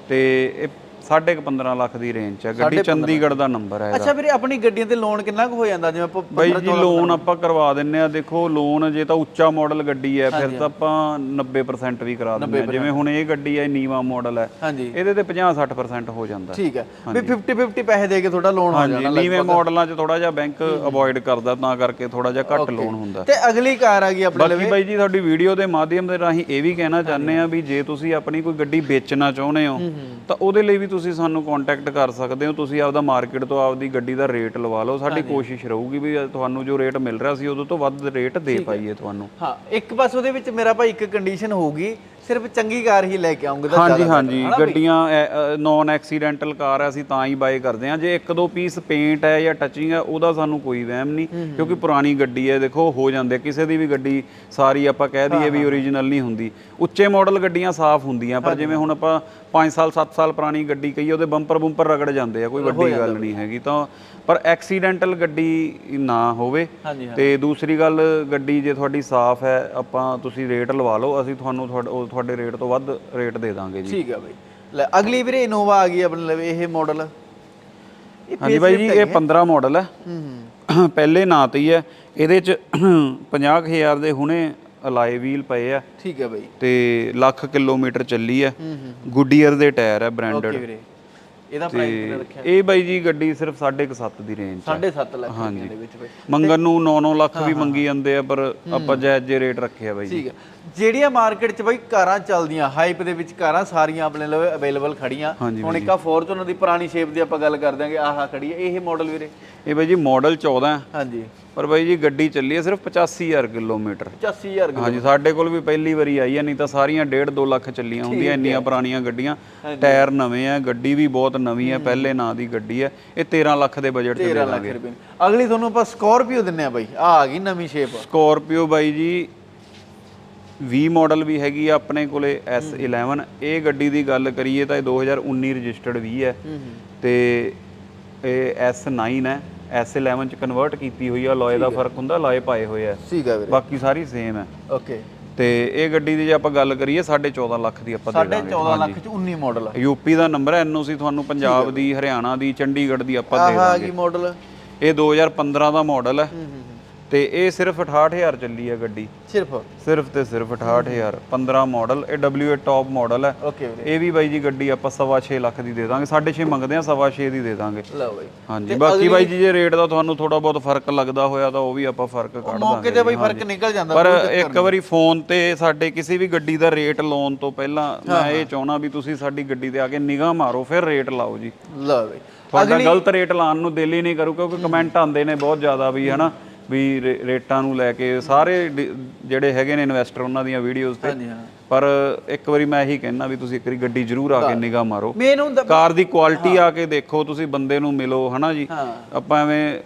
ਤੇ ਇਹ 15.5 ਲੱਖ ਦੀ ਰੇਂਜ 'ਚ ਹੈ ਗੱਡੀ ਚੰਡੀਗੜ੍ਹ ਦਾ ਨੰਬਰ ਹੈ ਇਹਦਾ। ਅੱਛਾ ਵੀਰੇ ਆਪਣੀ ਗੱਡੀਆਂ ਤੇ ਲੋਨ ਕਿੰਨਾ ਕੁ ਹੋ ਜਾਂਦਾ? ਜਿਵੇਂ ਆਪਾਂ ਬਾਈ ਜੀ ਲੋਨ ਆਪਾਂ ਕਰਵਾ ਦਿੰਨੇ ਆ। ਦੇਖੋ ਲੋਨ ਜੇ ਤਾਂ ਉੱਚਾ ਮਾਡਲ ਗੱਡੀ ਹੈ ਫਿਰ ਤਾਂ ਆਪਾਂ 90% ਵੀ ਕਰਾ ਦਿੰਦੇ ਆ। ਜਿਵੇਂ ਹੁਣ ਇਹ ਗੱਡੀ ਹੈ ਨੀਵਾ ਮਾਡਲ ਹੈ ਇਹਦੇ ਤੇ 50-60% ਹੋ ਜਾਂਦਾ। ਠੀਕ ਹੈ ਵੀ 50 50 ਪੈਸੇ ਦੇ ਕੇ ਤੁਹਾਡਾ ਲੋਨ ਹੋ ਹਾਂਜੀ ਨੀਵੇਂ ਮਾਡਲਾਂ 'ਚ ਥੋੜਾ ਜਿਹਾ ਬੈਂਕ ਅਵੋਇਡ ਕਰਦਾ ਤਾਂ ਕਰਕੇ ਥੋੜਾ ਜਿਹਾ ਘੱਟ ਲੋਨ ਹੁੰਦਾ। ਤੇ ਅਗਲੀ ਕਾਰ ਆ ਗਈ ਆਪਣੇ ਬਾਕੀ ਬਾਈ ਜੀ ਤੁਹਾਡੀ ਵੀਡੀਓ ਦੇ ਮਾਧਿਅਮ ਦੇ ਰਾਹੀਂ ਇਹ ਵੀ ਕਹਿਣਾ ਚਾਹੁੰਦੇ ਆ ਵੀ ਜੇ ਤੁਸੀਂ ਆਪਣੀ ਕੋਈ ਗੱਡੀ ਵੇਚਣਾ ਚਾਹੁੰਦੇ ਹੋ ਤਾਂ ਉਹਦੇ ਲਈ ਵੀ ਤੁਸੀਂ ਸਾਨੂੰ ਕੰਟੈਕਟ ਕਰ ਸਕਦੇ ਹੋ ਤੁਸੀਂ ਆਪਦਾ ਮਾਰਕੀਟ ਤੋਂ ਆਪਦੀ ਗੱਡੀ ਦਾ ਰੇਟ ਲਵਾ ਲਓ। ਸਾਡੀ ਕੋਸ਼ਿਸ਼ ਰਹੂਗੀ ਵੀ ਤੁਹਾਨੂੰ ਜੋ ਰੇਟ ਮਿਲ ਰਿਹਾ ਸੀ ਉਦੋਂ ਤੋਂ ਵੱਧ ਰੇਟ ਦੇ ਪਾਈਏ ਤੁਹਾਨੂੰ। ਹਾਂ ਇੱਕ ਬਸ ਉਹਦੇ ਵਿੱਚ ਮੇਰਾ ਭਾਈ ਇੱਕ ਕੰਡੀਸ਼ਨ ਹੋਊਗੀ ਸਿਰਫ ਚੰਗੀ ਕਾਰ ਹੀ ਲੈ ਕੇ ਆਉਂਗੇ ਤਾਂ ਹਾਂਜੀ ਹਾਂਜੀ। ਗੱਡੀਆਂ ਨਾਨ ਐਕਸੀਡੈਂਟਲ ਕਾਰ ਆ ਅਸੀਂ ਤਾਂ ਹੀ ਬਾਏ ਕਰਦੇ ਆ ਜੇ ਇੱਕ ਦੋ ਪੀਸ ਪੇਂਟ ਹੈ ਜਾਂ ਟੱਚਿੰਗ ਹੈ ਉਹਦਾ ਸਾਨੂੰ ਕੋਈ ਵਹਿਮ ਨਹੀਂ ਕਿਉਂਕਿ ਪੁਰਾਣੀ ਗੱਡੀ ਹੈ ਦੇਖੋ ਹੋ ਜਾਂਦੇ ਕਿਸੇ ਦੀ ਵੀ ਗੱਡੀ ਸਾਰੀ ਆਪਾਂ ਕਹਿ ਦਈਏ ਵੀ ਓਰੀਜਨਲ ਨਹੀਂ ਹੁੰਦੀ। ਉੱਚੇ ਮਾਡਲ ਗੱਡੀਆਂ ਸਾਫ਼ ਹੁੰਦੀਆਂ ਪਰ ਜਿਵੇਂ ਹੁਣ ਆਪਾਂ 5 ਸਾਲ 7 ਸਾਲ ਪੁਰਾਣੀ ਗੱਡੀ ਕਹੀ ਉਹਦੇ ਬੰਪਰ ਬੰਪਰ ਰਗੜ ਜਾਂਦੇ ਆ ਕੋਈ ਵੱਡੀ ਗੱਲ ਨਹੀਂ ਹੈਗੀ ਤਾਂ। ਪਰ ਐਕਸੀਡੈਂਟਲ ਗੱਡੀ ਨਾ ਹੋਵੇ। ਤੇ ਦੂਸਰੀ ਗੱਲ ਗੱਡੀ ਜੇ ਤੁਹਾਡੀ ਸਾਫ਼ ਹੈ ਆਪਾਂ ਤੁਸੀਂ ਰੇਟ ਲਵਾ ਲਓ ਅਸੀਂ ਤੁਹਾਨੂੰ ਤੁਹਾਡੇ ਤੁਹਾਡੇ ਰੇਟ ਤੋਂ ਵੱਧ ਰੇਟ ਦੇ ਦਾਂਗੇ ਜੀ। ਠੀਕ ਆ ਬਈ। ਲੈ ਅਗਲੀ ਵੀਰੇ ਇਨੋਵਾ ਆ ਗਈ ਆਪਣੇ ਲਵੇ ਇਹ ਮਾਡਲ ਹਾਂਜੀ ਬਾਈ ਜੀ ਇਹ 15 ਮਾਡਲ ਹੈ ਹੂੰ ਹੂੰ। ਪਹਿਲੇ ਨਾਂ ਤੇ ਹੀ ਹੈ ਇਹਦੇ ਚ 50000 ਦੇ ਹੁਣੇ ਅਲਾਈ ਵੀਲ ਪਏ ਆ। ਠੀਕ ਹੈ ਬਈ। ਤੇ ਲੱਖ ਕਿਲੋਮੀਟਰ ਚੱਲੀ ਹੂੰ ਗੁੱਡੀਅਰ ਦੇ ਟਾਇਰ ਹੈ ਬ੍ਰਾਂਡਡ ਇਹਦਾ ਪ੍ਰਾਈਸ ਕਿੰਨਾ ਰੱਖਿਆ? ਇਹ ਬਾਈ ਜੀ ਗੱਡੀ ਸਿਰਫ 7.5 ਦੀ ਰੇਂਜ 7.5 ਲੱਖ ਰੁਪਏ ਦੇ ਵਿੱਚ ਬਈ। ਮੰਗਣ ਨੂੰ 9-9 ਲੱਖ ਵੀ ਮੰਗੀ ਜਾਂਦੇ ਆ ਪਰ ਆਪਾਂ ਜਾਇਜ਼ ਜੇ ਰੇਟ ਰੱਖਿਆ ਬਾਈ ਜੀ। ਠੀਕ ਹੈ ਜਿਹੜੀਆਂ ਮਾਰਕੀਟ 'ਚ ਬਈ ਕਾਰਾਂ ਚੱਲਦੀਆਂ ਹਾਈਪ ਦੇ ਵਿੱਚ ਕਾਰਾਂ ਸਾਰੀਆਂ ਆਪਣੇ ਲਵੇ ਅਵੇਲੇਬਲ ਖੜੀਆਂ। ਹੁਣ ਇੱਕ ਆ ਫੋਰਚੂਨਰ ਦੀ ਪੁਰਾਣੀ ਸ਼ੇਪ ਦੀ ਆਪਾਂ ਗੱਲ ਕਰ ਦਿਆਂਗੇ ਆਹ ਖੜੀ ਹੈ ਇਹ ਮਾਡਲ ਵੀਰੇ। ਇਹ ਬਾਈ ਜੀ ਮਾਡਲ 14 ਹੈ ਹਾਂਜੀ। ਪਰ ਬਾਈ ਜੀ ਗੱਡੀ ਚੱਲੀ ਹੈ ਸਿਰਫ 85000 ਕਿਲੋਮੀਟਰ। 85000 ਕਿਲੋ ਹਾਂਜੀ ਸਾਡੇ ਕੋਲ ਵੀ ਪਹਿਲੀ ਵਾਰੀ ਆਈ ਹੈ ਨਹੀਂ ਤਾਂ ਸਾਰੀਆਂ 1.5 2 ਲੱਖ ਚੱਲੀਆਂ ਹੁੰਦੀਆਂ ਇੰਨੀਆਂ ਪੁਰਾਣੀਆਂ ਗੱਡੀਆਂ। ਟਾਇਰ ਨਵੇਂ ਆ ਗੱਡੀ ਵੀ ਬਹੁਤ ਨਵੀਂ ਹੈ ਪਹਿਲੇ ਨਾਂ ਦੀ ਗੱਡੀ ਹੈ। ਇਹ 13 ਲੱਖ ਦੇ ਬਜਟ ਤੇ 13 ਲੱਖ ਰੁਪਏ ਦੀ। ਅਗਲੀ ਤੁਹਾਨੂੰ ਆਪਾਂ ਸਕਾਰਪੀਓ ਦਿੰਨੇ ਆ ਬਾਈ। ਆ ਆ ਗਈ ਨਵੀਂ ਸ਼ੇਪ ਸਕੋਰਪੀਓ ਬਾਈ ਜੀ 20 ਮਾਡਲ ਵੀ ਹੈਗੀ ਆ ਆਪਣੇ ਕੋਲੇ S11 ਇਹ ਗੱਡੀ ਦੀ ਗੱਲ ਕਰੀਏ ਤਾਂ ਇਹ 2019 ਰਜਿਸਟਰਡ 20 ਹੈ। ਤੇ ਇਹ S9 ਹੈ। S11 ਚ ਕਨਵਰਟ ਕੀਤੀ ਹੋਈ ਆ ਲੋਏ ਦਾ ਫ਼ਰਕ ਹੁੰਦਾ ਲੋਏ ਪਾਏ ਹੋਏ ਆ। ਠੀਕ ਹੈ ਵੀਰੇ। ਬਾਕੀ ਸਾਰੀ ਸੇਮ ਹੈ ਓਕੇ ਤੇ ਇਹ ਗੱਡੀ ਦੀ ਜੇ ਆਪਾਂ ਗੱਲ ਕਰੀਏ 14.5 ਲੱਖ ਦੀ ਆਪਾਂ ਦੇ ਦਾਂਗੇ। 14 ਲੱਖ ਚ 19 ਮਾਡਲ ਯੂਪੀ ਦਾ ਨੰਬਰ ਹੈ ਐਨਓਸੀ ਤੁਹਾਨੂੰ ਪੰਜਾਬ ਦੀ ਹਰਿਆਣਾ ਦੀ ਚੰਡੀਗੜ੍ਹ ਦੀ ਆਪਾਂ ਦੇ ਆਹ ਦਾਂਗੇ। ਗਈ ਮਾਡਲ ਇਹ 2015 ਦਾ ਮਾਡਲ ਹੈ। ਤੇ ਇਹ ਸਿਰਫ 68000 ਚੱਲੀ ਹੈ ਗੱਡੀ। ਸਿਰਫ? ਸਿਰਫ ਤੇ ਸਿਰਫ 68000 15 ਮਾਡਲ ਇਹ W8 ਟੌਪ ਮਾਡਲ ਹੈ। ਓਕੇ ਵੀਰੇ ਇਹ ਵੀ ਬਾਈ ਜੀ ਗੱਡੀ ਆਪਾਂ ਸਵਾ ਛੇ ਲੱਖ ਦੀ ਦੇ ਦਾਂਗੇ। 6.5 ਮੰਗਦੇ ਆ ਸਵਾ ਛੇ ਦੀ ਦੇ ਦਾਂਗੇ। ਲਓ ਬਾਈ। ਹਾਂਜੀ ਬਾਕੀ ਬਾਈ ਜੀ ਜੇ ਰੇਟ ਦਾ ਤੁਹਾਨੂੰ ਥੋੜਾ ਬਹੁਤ ਫ਼ਰਕ ਲੱਗਦਾ ਹੋਇਆ ਤਾਂ ਉਹ ਵੀ ਆਪਾਂ ਫ਼ਰਕ ਕੱਢ ਮੌਕੇ ਦਾਂਗੇ ਤੇ ਬਾਈ ਫ਼ਰਕ ਨਿਕਲ ਜਾਂਦਾ ਪਰ ਇੱਕ ਵਾਰੀ ਫੋਨ ਤੇ ਸਾਡੇ ਕਿਸੇ ਵੀ ਗੱਡੀ ਦਾ ਰੇਟ ਲਾਉਣ ਤੋਂ ਪਹਿਲਾਂ ਮੈਂ ਇਹ ਚਾਹਣਾ ਵੀ ਤੁਸੀਂ ਸਾਡੀ ਗੱਡੀ ਤੇ ਆ ਕੇ ਨਿਗਾਹ ਮਾਰੋ ਫਿਰ ਰੇਟ ਲਾਓ ਜੀ। ਲਓ ਬਾਈ। ਤੁਹਾਡਾ ਗਲਤ ਰੇਟ ਲਾਉਣ ਨੂੰ ਦਿਲ ਹੀ ਨਹੀਂ ਕਰੂ ਕਿਉਂਕਿ ਕਮੈਂਟ ਆਉਂਦੇ ਨੇ ਬਹੁਤ ਜ਼ਿਆਦਾ ਵੀ ਹਨਾ? ਵੀ ਰੇ- ਰੇਟਾਂ ਨੂੰ ਲੈ ਕੇ ਸਾਰੇ ਡ- ਜਿਹੜੇ ਹੈਗੇ ਨੇ ਇਨਵੈਸਟਰ ਉਹਨਾਂ ਦੀਆਂ ਵੀਡੀਓਜ਼ ਤੇ। ਹਾਂਜੀ ਹਾਂ। ਪਰ ਇੱਕ ਵਾਰੀ ਮੈਂ ਇਹੀ ਕਹਿਣਾ ਵੀ ਤੁਸੀਂ ਇੱਕ ਵਾਰੀ ਗੱਡੀ ਜ਼ਰੂਰ ਆ ਕੇ ਨਿਗਾਹ ਮਾਰੋ। ਮੇਨ ਹੁੰਦਾ ਕਾਰ ਦੀ ਕੁਆਲਿਟੀ ਆ ਕੇ ਦੇਖੋ ਤੁਸੀਂ ਬੰਦੇ ਨੂੰ ਮਿਲੋ ਹਨਾ ਜੀ? ਆਪਾਂ ਐਵੇਂ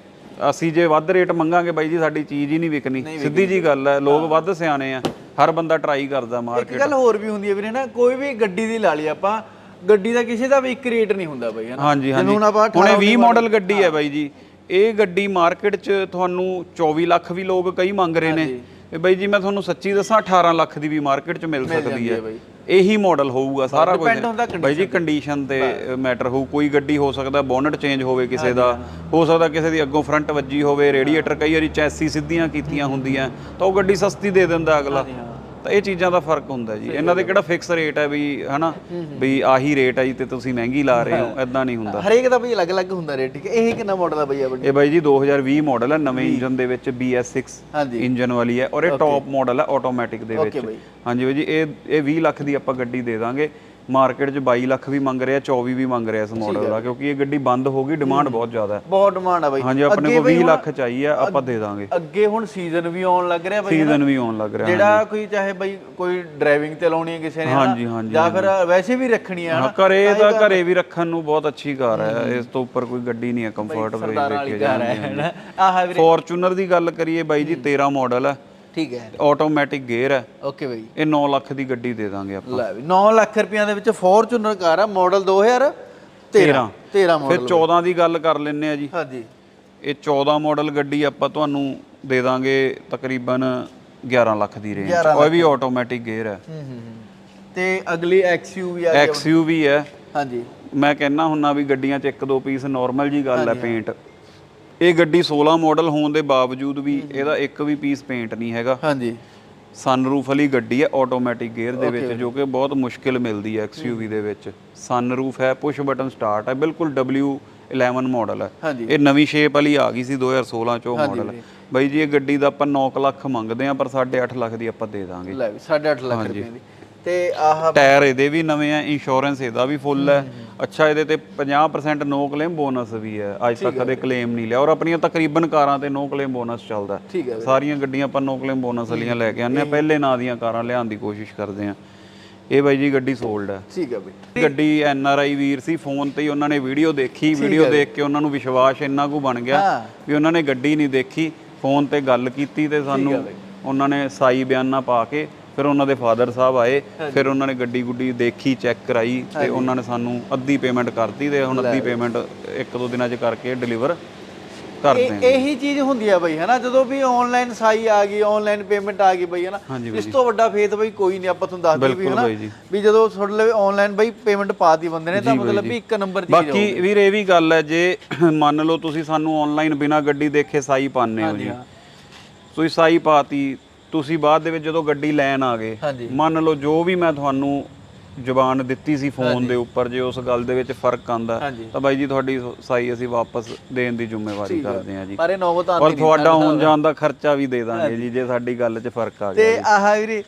ਅਸੀਂ ਜੇ ਵੱਧ ਰੇਟ ਮੰਗਾਂਗੇ ਬਾਈ ਜੀ ਸਾਡੀ ਚੀਜ਼ ਹੀ ਨਹੀਂ ਵਿਕਣੀ। ਸਿੱਧੀ ਜੀ ਗੱਲ ਹੈ ਲੋਕ ਵੱਧ ਸਿਆਣੇ ਆ। ਹਰ ਬੰਦਾ ਟਰਾਈ ਕਰਦਾ ਇੱਕ ਮਾਰਕੀਟ ਗੱਲ ਹੋਰ ਵੀ ਹੁੰਦੀ ਹੈ ਵੀਰੇ ਨਾ ਕੋਈ ਵੀ ਗੱਡੀ ਦੀ ਲਾ ਲਈ ਆਪਾਂ ਗੱਡੀ ਦਾ ਕਿਸੇ ਦਾ ਵੀ ਇੱਕ ਰੇਟ ਨਹੀਂ ਹੁੰਦਾ ਬਾਈ ਹਨਾ? ਹਾਂਜੀ ਹਾਂਜੀ। ਹੁਣ ਆਪਾਂ ਹੁਣ ਇਹ 20 ਮਾਡਲ ਗੱਡੀ ਹੈ ਬਾਈ ਜੀ। ਇਹ ਗੱਡੀ ਮਾਰਕੀਟ 'ਚ ਤੁਹਾਨੂੰ 24 ਲੱਖ ਵੀ ਲੋਕ ਕਈ ਮੰਗ ਰਹੇ ਨੇ। ਇਹ ਬਾਈ ਜੀ ਮੈਂ ਤੁਹਾਨੂੰ ਸੱਚੀ ਦੱਸਾਂ 18 ਲੱਖ ਦੀ ਵੀ ਮਾਰਕੀਟ 'ਚ ਮਿਲ ਸਕਦੀ ਹੈ। ਇਹੀ ਮਾਡਲ ਹੋਊਗਾ ਸਾਰਾ ਕੁਝ। ਬਾਈ ਜੀ ਕੰਡੀਸ਼ਨ ਤੇ। ਮੈਟਰ ਹੋਊ। ਕੋਈ ਗੱਡੀ ਹੋ ਸਕਦਾ ਬੋਨਟ ਚੇਂਜ ਹੋਵੇ ਕਿਸੇ ਦਾ। ਹੋ ਸਕਦਾ ਕਿਸੇ ਦੀ ਅੱਗੋਂ ਫਰੰਟ ਵੱਜੀ ਹੋਵੇ। ਰੇਡੀਏਟਰ ਕਈ ਵਾਰੀ ਚੈਸੀ ਸਿੱਧੀਆਂ ਕੀਤੀਆਂ ਹੁੰਦੀਆਂ। ਤਾਂ ਉਹ ਗੱਡੀ ਸਸਤੀ ਦੇ ਦਿੰਦਾ ਅਗਲਾ। ਤਾਂ ਇਹ ਚੀਜ਼ਾਂ ਦਾ ਫ਼ਰਕ ਹੁੰਦਾ ਜੀ। ਇਹਨਾਂ ਦੇ ਕਿਹੜਾ ਫਿਕਸ ਰੇਟ ਹੈ ਵੀ ਹਨਾ? ਵੀ ਆਹੀ ਰੇਟ ਹੈ ਜੀ ਤੇ ਤੁਸੀਂ ਮਹਿੰਗੀ ਲਾ ਰਹੇ ਹੋ ਐਦਾਂ ਨਹੀਂ ਹੁੰਦਾ। ਹਰੇਕ ਦਾ ਬਈ ਅਲੱਗ-ਅਲੱਗ ਹੁੰਦਾ ਰੇਟ ਠੀਕ ਹੈ? ਇਹ ਕਿੰਨਾ ਮਾਡਲ ਆ ਬਈ ਆਪਣੀ? ਇਹ ਬਾਈ ਜੀ 2020 ਮਾਡਲ ਹੈ ਨਵੇਂ ਇੰਜਨ ਦੇ ਵਿੱਚ BS6 ਹਾਂਜੀ। ਇੰਜਨ ਵਾਲੀ ਹੈ ਔਰ ਇਹ ਟੌਪ ਮਾਡਲ ਹੈ ਆਟੋਮੈਟਿਕ ਦੇ ਵਿੱਚ। ਹਾਂਜੀ ਬਾਈ ਜੀ ਇਹ ਇਹ 20 ਲੱਖ ਦੀ ਆਪਾਂ ਗੱਡੀ ਦੇ ਦਾਂਗੇ। ਮਾਰਕੀਟ 'ਚ 22 ਲੱਖ ਵੀ ਮੰਗ ਰਿਹਾ 24 ਵੀ ਮੰਗ ਰਿਹਾ ਇਸ ਮਾਡਲ ਦਾ ਕਿਉਂਕਿ ਇਹ ਗੱਡੀ ਬੰਦ ਹੋ ਗਈ ਡਿਮਾਂਡ ਬਹੁਤ ਜ਼ਿਆਦਾ ਹੈ। ਬਹੁਤ ਡਿਮਾਂਡ ਆ ਬਈ। ਹਾਂਜੀ ਆਪਣੇ ਕੋਲ 20 ਲੱਖ ਚਾਹੀਏ ਆਪਾਂ ਦੇ ਦਾਂਗੇ। ਅੱਗੇ ਹੁਣ ਸੀਜ਼ਨ ਵੀ ਆਉਣ ਲੱਗ ਰਿਹਾ ਬਈ ਸੀਜ਼ਨ ਵੀ ਆਉਣ ਲੱਗ ਰਿਹਾ ਜਿਹੜਾ ਕੋਈ ਚਾਹੇ ਬਈ ਕੋਈ ਡਰਾਈਵਿੰਗ ਤੇ ਲਾਉਣੀ ਹੈ ਕਿਸੇ ਨੇ ਹਾਂਜੀ, ਹਾਂਜੀ, ਜਾਂ ਫਿਰ ਵੈਸੇ ਵੀ ਰੱਖਣੀ ਹੈ ਹਨਾ? ਘਰੇ ਤਾਂ ਘਰੇ ਵੀ ਰੱਖਣ ਨੂੰ ਬਹੁਤ ਅੱਛੀ ਕਾਰ ਹੈ ਇਸ ਤੋਂ ਉੱਪਰ ਕੋਈ ਗੱਡੀ ਨਹੀਂ ਹੈ ਸਰਦਾਰ ਵਾਲੀ ਦੇਖੇ ਕਾਰ ਹੈ ਹਨਾ? ਆਹ ਵੀਰੇ। ਫੋਰਚੂਨਰ ਦੀ ਗੱਲ ਕਰੀਏ ਬਾਈ ਜੀ 13 ਮਾਡਲ ਹੈ। ਠੀਕ ਹੈ। ਆਟੋਮੈਟਿਕ ਗੇਅਰ ਹੈ। ਓਕੇ ਬਈ। ਇਹ 9 ਲੱਖ ਦੀ ਗੱਡੀ ਦੇ ਦਾਂਗੇ ਆਪਾਂ। ਲੈ ਵੀ 9 ਲੱਖ ਰੁਪਈਆ ਦੇ ਵਿੱਚ ਫੋਰਚੂਨਰ ਕਾਰ ਆ ਮਾਡਲ 2013 13 ਫਿਰ ਮਾਡਲ 14 ਦੀ ਗੱਲ ਕਰ ਲੈਨੇ ਆ ਜੀ। ਹਾਂਜੀ। ਇਹ 14 ਮਾਡਲ ਗੱਡੀ ਆਪਾਂ ਤੁਹਾਨੂੰ ਦੇ ਦਾਂਗੇ ਤਕਰੀਬਨ 11 ਲੱਖ ਦੀ ਰੇਂਜ 11 ਉਹ ਵੀ ਆਟੋਮੈਟਿਕ ਗੇਅਰ ਹੈ। ਹੂੰ ਹੂੰ ਹੂੰ। ਤੇ ਅਗਲੀ XU ਵੀ ਆ ਗਈ। ਐਕਸਯੂਵੀ ਹੈ। ਹਾਂਜੀ। ਮੈਂ ਕਹਿੰਨਾ ਹੁੰਨਾ ਵੀ ਗੱਡੀਆਂ 'ਚ ਇੱਕ ਦੋ ਪੀਸ ਨਾਰਮਲ ਜੀ ਗੱਲ ਹੈ ਪੇਂਟ ਇਹ ਗੱਡੀ 16 ਮਾਡਲ ਹੋਣ ਦੇ ਬਾਵਜੂਦ ਵੀ ਇਹਦਾ ਇੱਕ ਵੀ ਪੀਸ ਪੇਂਟ ਨਹੀਂ ਹੈਗਾ। ਹਾਂਜੀ। ਸਨਰੂਫ ਵਾਲੀ ਗੱਡੀ ਹੈ ਆਟੋਮੈਟਿਕ ਗੇਅਰ ਦੇ ਵਿੱਚ ਜੋ ਕਿ ਬਹੁਤ ਮੁਸ਼ਕਿਲ ਮਿਲਦੀ ਹੈ ਐਕਸਯੂਵੀ ਦੇ ਵਿੱਚ। ਸਨਰੂਫ ਹੈ ਪੁਸ਼ ਬਟਨ ਸਟਾਰਟ ਹੈ ਬਿਲਕੁਲ W11 ਮਾਡਲ ਹੈ। ਇਹ ਨਵੀਂ ਸ਼ੇਪ ਵਾਲੀ ਆ ਗਈ ਸੀ 2016 ਚ ਮਾਡਲ ਬਾਈ ਜੀ ਇਹ ਗੱਡੀ ਦਾ ਆਪਾਂ 9 ਲੱਖ ਮੰਗਦੇ ਆ ਪਰ 8.5 ਲੱਖ ਦੀ ਆਪਾਂ ਦੇ ਦਾਂਗੇ। ਲੈ ਵੀ 8.5 ਲੱਖ ਰੁਪਏ ਦੀ। ਤੇ ਆਹ ਟਾਇਰ ਇਹਦੇ ਵੀ ਨਵੇਂ ਆ ਇੰਸ਼ੋਰੈਂਸ ਇਹਦਾ ਵੀ ਫੁੱਲ ਹੈ। ਅੱਛਾ ਇਹਦੇ ਤੇ 50% ਨੋ ਕਲੇਮ ਬੋਨਸ ਵੀ ਹੈ ਅੱਜ ਤੱਕ ਕਦੇ ਕਲੇਮ ਨਹੀਂ ਲਿਆ। ਔਰ ਆਪਣੀਆਂ ਤਕਰੀਬਨ ਕਾਰਾਂ ਤੇ ਨੋ ਕਲੇਮ ਬੋਨਸ ਚੱਲਦਾ। ਸਾਰੀਆਂ ਗੱਡੀਆਂ ਆਪਾਂ ਨੋ ਕਲੇਮ ਬੋਨਸ ਵਾਲੀਆਂ ਲੈ ਕੇ ਆਨੇ ਆ ਪਹਿਲੇ ਨਾਂ ਦੀਆਂ ਕਾਰਾਂ ਲਿਆਉਣ ਦੀ ਕੋਸ਼ਿਸ਼ ਕਰਦੇ ਆ ਇਹ ਬਾਈ ਜੀ ਗੱਡੀ ਸੋਲਡ ਹੈ ਠੀਕ ਹੈ ਬਈ। ਗੱਡੀ N R I Veer C phone ਤੇ ਹੀ ਉਹਨਾਂ ਨੇ ਵੀਡੀਓ ਦੇਖੀ। ਵੀਡੀਓ ਦੇਖ ਕੇ ਉਹਨਾਂ ਨੂੰ ਵਿਸ਼ਵਾਸ ਇੰਨਾ ਕੁ ਬਣ ਗਿਆ। ਵੀ ਉਹਨਾਂ ਨੇ ਗੱਡੀ ਨਹੀਂ ਦੇਖੀ। ਫੋਨ ਤੇ ਗੱਲ ਕੀਤੀ ਤੇ ਸਾਨੂੰ ਉਹਨਾਂ ਨੇ ਸਾਈ ਬਿਆਨਾ ਪਾ ਕੇ ਫਿਰ ਉਹਨਾਂ ਦੇ ਫਾਦਰ ਸਾਹਿਬ ਆਏ ਫਿਰ ਉਹਨਾਂ ਨੇ ਗੱਡੀ ਗੁੱਡੀ ਦੇਖੀ ਚੈੱਕ ਕਰਾਈ ਤੇ ਉਹਨਾਂ ਨੇ ਸਾਨੂੰ ਅੱਧੀ ਪੇਮੈਂਟ ਕਰਤੀ ਤੇ ਹੁਣ ਅੱਧੀ ਪੇਮੈਂਟ ਇੱਕ ਦੋ ਦਿਨਾਂ ਚ ਕਰਕੇ ਡਿਲੀਵਰ ਕਰਦੇ ਇਹ ਇਹੀ ਚੀਜ਼ ਹੁੰਦੀ ਆ ਬਈ ਹਨਾ? ਜਦੋਂ ਵੀ ਆਨਲਾਈਨ ਸਾਈ ਆ ਗਈ ਆਨਲਾਈਨ ਪੇਮੈਂਟ ਆ ਗਈ ਬਈ ਹਨਾ? ਇਸ ਤੋਂ ਵੱਡਾ ਫੇਥ ਬਈ ਕੋਈ ਨਹੀਂ ਆਪਾਂ ਤੁਹਾਨੂੰ ਦੱਸ ਦਈਏ ਵੀ ਹਨਾ। ਵੀ ਜਦੋਂ ਤੁਹਾਡੇ ਲਈ ਆਨਲਾਈਨ ਬਈ ਪੇਮੈਂਟ ਪਾਤੀ ਬੰਦੇ ਨੇ ਤਾਂ ਮਤਲਬ ਵੀ ਇੱਕ ਨੰਬਰ ਚੀਜ਼ ਬਾਕੀ ਵੀਰ ਇਹ ਵੀ ਗੱਲ ਹੈ ਜੇ ਮੰਨ ਲਓ ਤੁਸੀਂ ਸਾਨੂੰ ਆਨਲਾਈਨ ਬਿਨਾ ਗੱਡੀ ਦੇਖੇ ਸਾਈ ਪਾਉਂਦੇ ਹੋ ਜੀ। ਹਾਂ। ਤੁਸੀਂ ਸਾਈ ਪਾਤੀ ਤੁਸੀਂ ਬਾਅਦ ਦੇ ਵਿੱਚ ਜਦੋਂ ਗੱਡੀ ਲੈਣ ਆ ਗਏ ਮੰਨ ਲਓ ਜੋ ਵੀ ਮੈਂ ਤੁਹਾਨੂੰ ਜ਼ੁਬਾਨ ਦਿੱਤੀ ਸੀ ਫੋਨ ਦੇ ਉੱਪਰ ਜੇ ਉਸ ਗੱਲ ਦੇ ਵਿੱਚ ਫ਼ਰਕ ਆਂਦਾ। ਤਾਂ ਬਾਈ ਜੀ ਤੁਹਾਡੀ ਸਾਈ ਅਸੀਂ ਵਾਪਸ ਦੇਣ ਦੀ ਜ਼ਿੰਮੇਵਾਰੀ ਕਰਦੇ ਹਾਂ ਜੀ। ਪਰ ਇਹ ਨੌਬਤ ਤੁਹਾਡਾ ਹੋਣ ਜਾਣ ਦਾ ਖਰਚਾ ਵੀ ਦੇ ਦਾਂਗੇ ਜੀ ਜੇ ਸਾਡੀ ਗੱਲ 'ਚ ਫ਼ਰਕ ਆ ਗਿਆ ਤੇ ਆਹ ਵੀਰੇ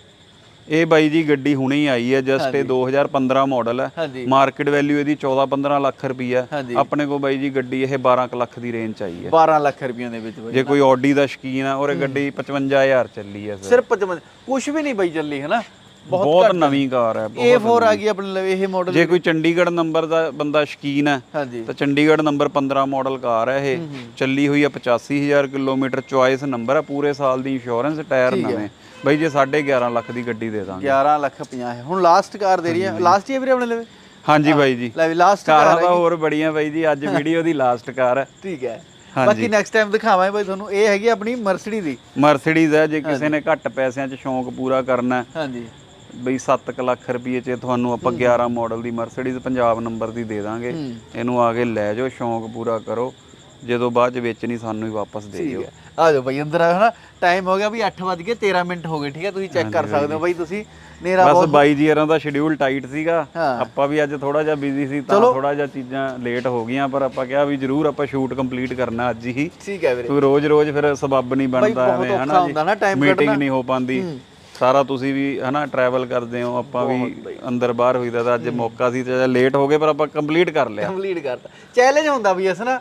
ਇਹ ਬਾਈ ਜੀ ਗੱਡੀ ਹੁਣੇ ਹੀ ਆਈ ਹੈ ਜਸਟ ਇਹ 2015 ਮਾਡਲ ਹੈ। ਮਾਰਕੀਟ ਵੈਲਿਊ ਇਹਦੀ 14-15 ਲੱਖ ਰੁਪਈਆ ਆਪਣੇ ਕੋਲ ਬਾਈ ਜੀ ਗੱਡੀ ਇਹ 12 ਕੁ ਲੱਖ ਦੀ ਰੇਂਜ ਚ ਆਈ ਹੈ। 12 ਲੱਖ ਰੁਪਈਆਂ ਦੇ ਵਿੱਚ ਬਾਈ ਜੇ ਕੋਈ ਆਡੀ ਦਾ ਸ਼ਕੀਨ ਹੈ ਔਰ ਇਹ ਗੱਡੀ 55000 ਚੱਲੀ ਹੈ ਸਰ। ਸਿਰਫ 55 ਕੁਝ ਵੀ ਨਹੀਂ ਬਾਈ ਚੱਲੀ ਹਨਾ? ਬਹੁਤ ਨਵੀਂ ਕਾਰ ਹੈ ਬਹੁਤ- A4 ਆ ਗਈ ਆਪਣੇ ਲਈ ਇਹ ਮਾਡਲ ਜੇ ਕੋਈ ਚੰਡੀਗੜ੍ਹ ਨੰਬਰ ਦਾ ਬੰਦਾ ਸ਼ਕੀਨ ਹੈ ਤਾਂ ਚੰਡੀਗੜ੍ਹ ਨੰਬਰ 15 ਮਾਡਲ ਕਾਰ ਹੈ ਇਹ। ਚੱਲੀ ਹੋਈ ਹੈ 85000 ਕਿਲੋਮੀਟਰ ਚੁਆਇਸ ਨੰਬਰ ਹੈ ਪੂਰੇ ਸਾਲ ਦੀ ਇੰਸ਼ੋਰੈਂਸ ਟਾਇਰ ਨਵੇਂ। ਬਾਈ ਜੇ 11.5 ਲੱਖ ਦੀ ਗੱਡੀ ਦੇ ਦਾਂਗੇ। 11 ਲੱਖ 50 ਹੈ ਹੁਣ ਲਾਸਟ ਕਾਰ ਦੇ ਰਹੀ ਹੈ। ਲਾਸਟ ਹੀ ਹੈ ਵੀਰੇ ਆਪਣੇ ਲਈ? ਹਾਂਜੀ ਬਾਈ ਜੀ। ਲੈ ਵੀ ਲਾਸਟ ਕਾਰਾਂ ਤਾਂ ਹੋਰ ਬੜੀਆਂ ਬਾਈ ਜੀ ਅੱਜ ਵੀਡੀਓ ਦੀ ਲਾਸਟ ਕਾਰ ਹੈ। ਠੀਕ ਹੈ। ਬਾਕੀ ਨੈਕਸਟ ਟਾਈਮ ਦਿਖਾਵਾਂਗੇ ਬਾਈ ਤੁਹਾਨੂੰ। ਇਹ ਹੈਗੀ ਆਪਣੀ ਮਰਸਡੀ ਦੀ। ਮਰਸੀਡੀਜ਼ ਹੈ ਜੇ ਕਿਸੇ ਨੇ ਘੱਟ ਪੈਸਿਆਂ 'ਚ ਸ਼ੌਂਕ ਪੂਰਾ ਕਰਨਾ ਹੈ। ਹਾਂਜੀ। ਬਈ 7 ਲੱਖ ਰੁਪਏ 'ਚ ਤੁਹਾਨੂੰ ਆਪਾਂ 11 ਮਾਡਲ ਦੀ ਮਰਸੀਡੀਜ਼ ਪੰਜਾਬ ਨੰਬਰ ਦੀ ਦੇ ਦਾਂਗੇ। ਇਹਨੂੰ ਆ ਕੇ ਲੈ ਜਾਓ ਸ਼ੌਂਕ ਪੂਰਾ ਕਰੋ। ਜਦੋਂ ਬਾਅਦ 'ਚ ਵੇਚਣੀ ਸਾਨੂੰ ਹੀ ਵਾਪਸ ਦੇ ਦਿਓ। ਆ ਜਾਓ ਬਾਈ ਅੰਦਰ ਹਨਾ ਟਾਈਮ ਹੋ ਗਿਆ ਵੀ 8 ਵਜ ਕੇ 13 ਮਿੰਟ ਹੋ ਗਏ ਠੀਕ ਹੈ? ਤੁਸੀਂ ਚੈੱਕ ਕਰ ਸਕਦੇ ਹੋ ਬਾਈ ਤੁਸੀਂ। ਨੇਰਾ ਬਸ ਬਾਈ ਜੀ ਹਰਾਂ ਦਾ ਸ਼ਡਿਊਲ ਟਾਈਟ ਸੀਗਾ। ਆਪਾਂ ਵੀ ਅੱਜ ਥੋੜਾ ਜਿਹਾ ਬਿਜ਼ੀ ਸੀ ਤਾਂ ਥੋੜਾ ਜਿਹਾ ਚੀਜ਼ਾਂ ਲੇਟ ਹੋ ਗਈਆਂ ਪਰ ਆਪਾਂ ਕਿਹਾ ਵੀ ਜ਼ਰੂਰ ਆਪਾਂ ਸ਼ੂਟ ਕੰਪਲੀਟ ਕਰਨਾ ਅੱਜ ਹੀ। ਠੀਕ ਹੈ ਵੀਰੇ। ਕੋਈ ਰੋਜ਼-ਰੋਜ਼ ਫਿਰ ਸਬੱਬ ਨਹੀਂ ਬਣਦਾ ਬਹੁਤ ਐਵੇਂ ਹਨਾ ਮੀਟਿੰਗ। ਨਹੀਂ ਹੋ ਪਾਉਂਦੀ। ਸਾਰਾ ਤੁਸੀਂ ਵੀ ਹਨਾ ਟਰੈਵਲ ਕਰਦੇ ਹੋ ਆਪਾਂ ਵੀ ਅੰਦਰ ਬਾਹਰ ਹੋਈਦਾ ਤਾਂ ਅੱਜ ਮੌਕਾ ਸੀ ਤੇ ਲੇਟ ਹੋ ਗਏ ਪਰ ਆਪਾਂ ਕੰਪਲੀਟ ਕਰ ਲਿਆ। ਕੰਪਲੀਟ ਕਰਤਾ। ਚੈਲੰਜ ਹੁੰਦਾ ਵੀ ਇਸ ਨਾ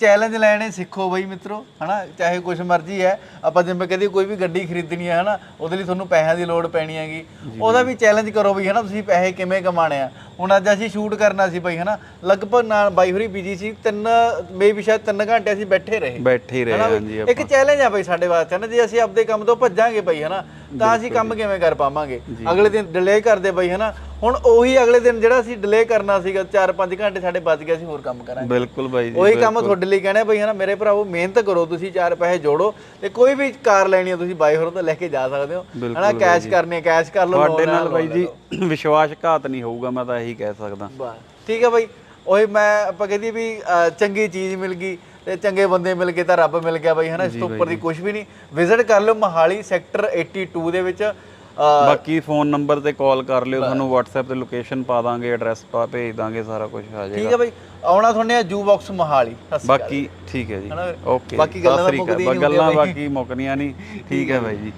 ਚੈਲੰਜ ਲੈਣੇ ਸਿੱਖੋ ਬਈ ਮਿੱਤਰੋ ਹਨਾ? ਚਾਹੇ ਕੁਛ ਮਰਜ਼ੀ ਹੈ ਆਪਾਂ ਜਿਵੇਂ ਕਹਦੇ ਕੋਈ ਵੀ ਗੱਡੀ ਖਰੀਦਣੀ ਹੈ ਹਨਾ? ਉਹਦੇ ਲਈ ਤੁਹਾਨੂੰ ਪੈਸਿਆਂ ਦੀ ਲੋੜ ਪੈਣੀ ਹੈਗੀ। ਉਹਦਾ ਵੀ ਚੈਲੰਜ ਕਰੋ ਬਈ ਹਨਾ? ਤੁਸੀਂ ਪੈਸੇ ਕਿਵੇਂ ਕਮਾਣੇ ਆ? ਹੁਣ ਅੱਜ ਅਸੀਂ ਸ਼ੂਟ ਕਰਨਾ ਸੀ ਬਈ ਹਨਾ? ਲਗਭਗ ਨਾਲ ਬਾਈ ਹੋਰੀ ਬੀਜੀ ਸੀ ਤਿੰਨ ਮੇਬੀ ਸ਼ਾਇਦ ਤਿੰਨ ਘੰਟੇ ਅਸੀਂ ਬੈਠੇ ਰਹੇ। ਬੈਠੇ ਰਹੇ ਹਨਾ? ਹਾਂਜੀ ਇੱਕ ਚੈਲੰਜ ਆ ਬਈ ਸਾਡੇ ਵਾਸਤੇ ਨਾ ਜੇ ਅਸੀਂ ਆਪਦੇ ਕੰਮ ਤੋਂ ਭੱਜਾਂਗੇ ਬਈ ਹਨਾ? ਤਾਂ ਅਸੀਂ ਕੰਮ ਕਿਵੇਂ ਕਰ ਪਾਵਾਂਗੇ? ਅਗਲੇ ਦਿਨ ਡਿਲੇ ਕਰਦੇ ਬਈ ਹਨਾ? ਹੁਣ ਉਹੀ ਅਗਲੇ ਦਿਨ ਜਿਹੜਾ ਅਸੀਂ ਡਿਲੇ ਕਰਨਾ ਸੀਗਾ 4-5 ਘੰਟੇ ਸਾਡੇ ਬਚ ਗਏ ਅਸੀਂ ਹੋਰ ਕੰਮ ਕਰਾਂਗੇ। ਬਿਲਕੁਲ ਬਾਈ ਜੀ ਉਹੀ ਕੰਮ ਤੁਹਾਡੇ ਲਈ ਕਹਿਣਾ ਬਈ ਹਨਾ ਮੇਰੇ ਭਰਾਵੋ ਮਿਹਨਤ ਕਰੋ ਤੁਸੀਂ ਚਾਰ ਪੈਸੇ ਜੋੜੋ ਤੇ ਕੋਈ ਵੀ ਕਾਰ ਲੈਣੀ ਹੈ ਤੁਸੀਂ ਬਾਈ ਹੋਰ ਤੋਂ ਲੈ ਕੇ ਜਾ ਸਕਦੇ ਹੋ। ਹਨਾ ਕੈਸ਼ ਕਰਨੀ ਹੈ ਕੈਸ਼ ਕਰ ਲਓ ਤੁਹਾਡੇ ਨਾਲ ਬਾਈ ਜੀ। ਵਿਸ਼ਵਾਸਘਾਤ ਨਹੀਂ ਹੋਊਗਾ ਮੈਂ ਤਾਂ ਇਹੀ ਕਹਿ ਸਕਦਾ। ਠੀਕ ਹੈ ਬਾਈ। ਉਹੀ ਮੈਂ ਆਪਾਂ ਕਹਦੀ ਵੀ ਚੰਗੀ ਚੀਜ਼ ਮਿਲ ਗਈ ਤੇ ਚੰਗੇ ਬੰਦੇ ਮਿਲ ਗਏ ਤਾਂ ਰੱਬ ਮਿਲ ਗਿਆ ਬਾਈ ਹਨਾ ਇਸ ਤੋਂ ਉੱਪਰ ਦੀ ਕੁਝ ਵੀ ਨਹੀਂ। ਵਿਜ਼ਿਟ ਕਰ ਲਿਓ ਮਹਾਲੀ ਸੈਕਟਰ 82 ਦੇ ਵਿੱਚ। ਬਾਕੀ ਫੋਨ ਨੰਬਰ ਤੇ ਕਾਲ ਕਰ ਲਿਓ ਤੁਹਾਨੂੰ WhatsApp ਤੇ ਲੋਕੇਸ਼ਨ ਪਾ ਦਾਂਗੇ ਐਡਰੈਸ ਪਾ ਭੇਜ ਦਾਂਗੇ ਸਾਰਾ ਕੁਝ ਆ ਜਾਏਗਾ ਠੀਕ ਹੈ ਬਾਈ ਆਉਣਾ ਤੁਹਾਨੇ ਜੂ ਬਾਕਸ ਮਹਾਲੀ। ਬਾਕੀ ਠੀਕ ਹੈ ਜੀ? ਓਕੇ ਬਾਕੀ ਗੱਲਾਂ ਮੁੱਕਦੀਆਂ ਹੀ ਗੱਲਾਂ। ਬਾਕੀ ਮੁੱਕਣੀਆਂ ਨਹੀਂ ਠੀਕ ਹੈ ਬਾਈ ਜੀ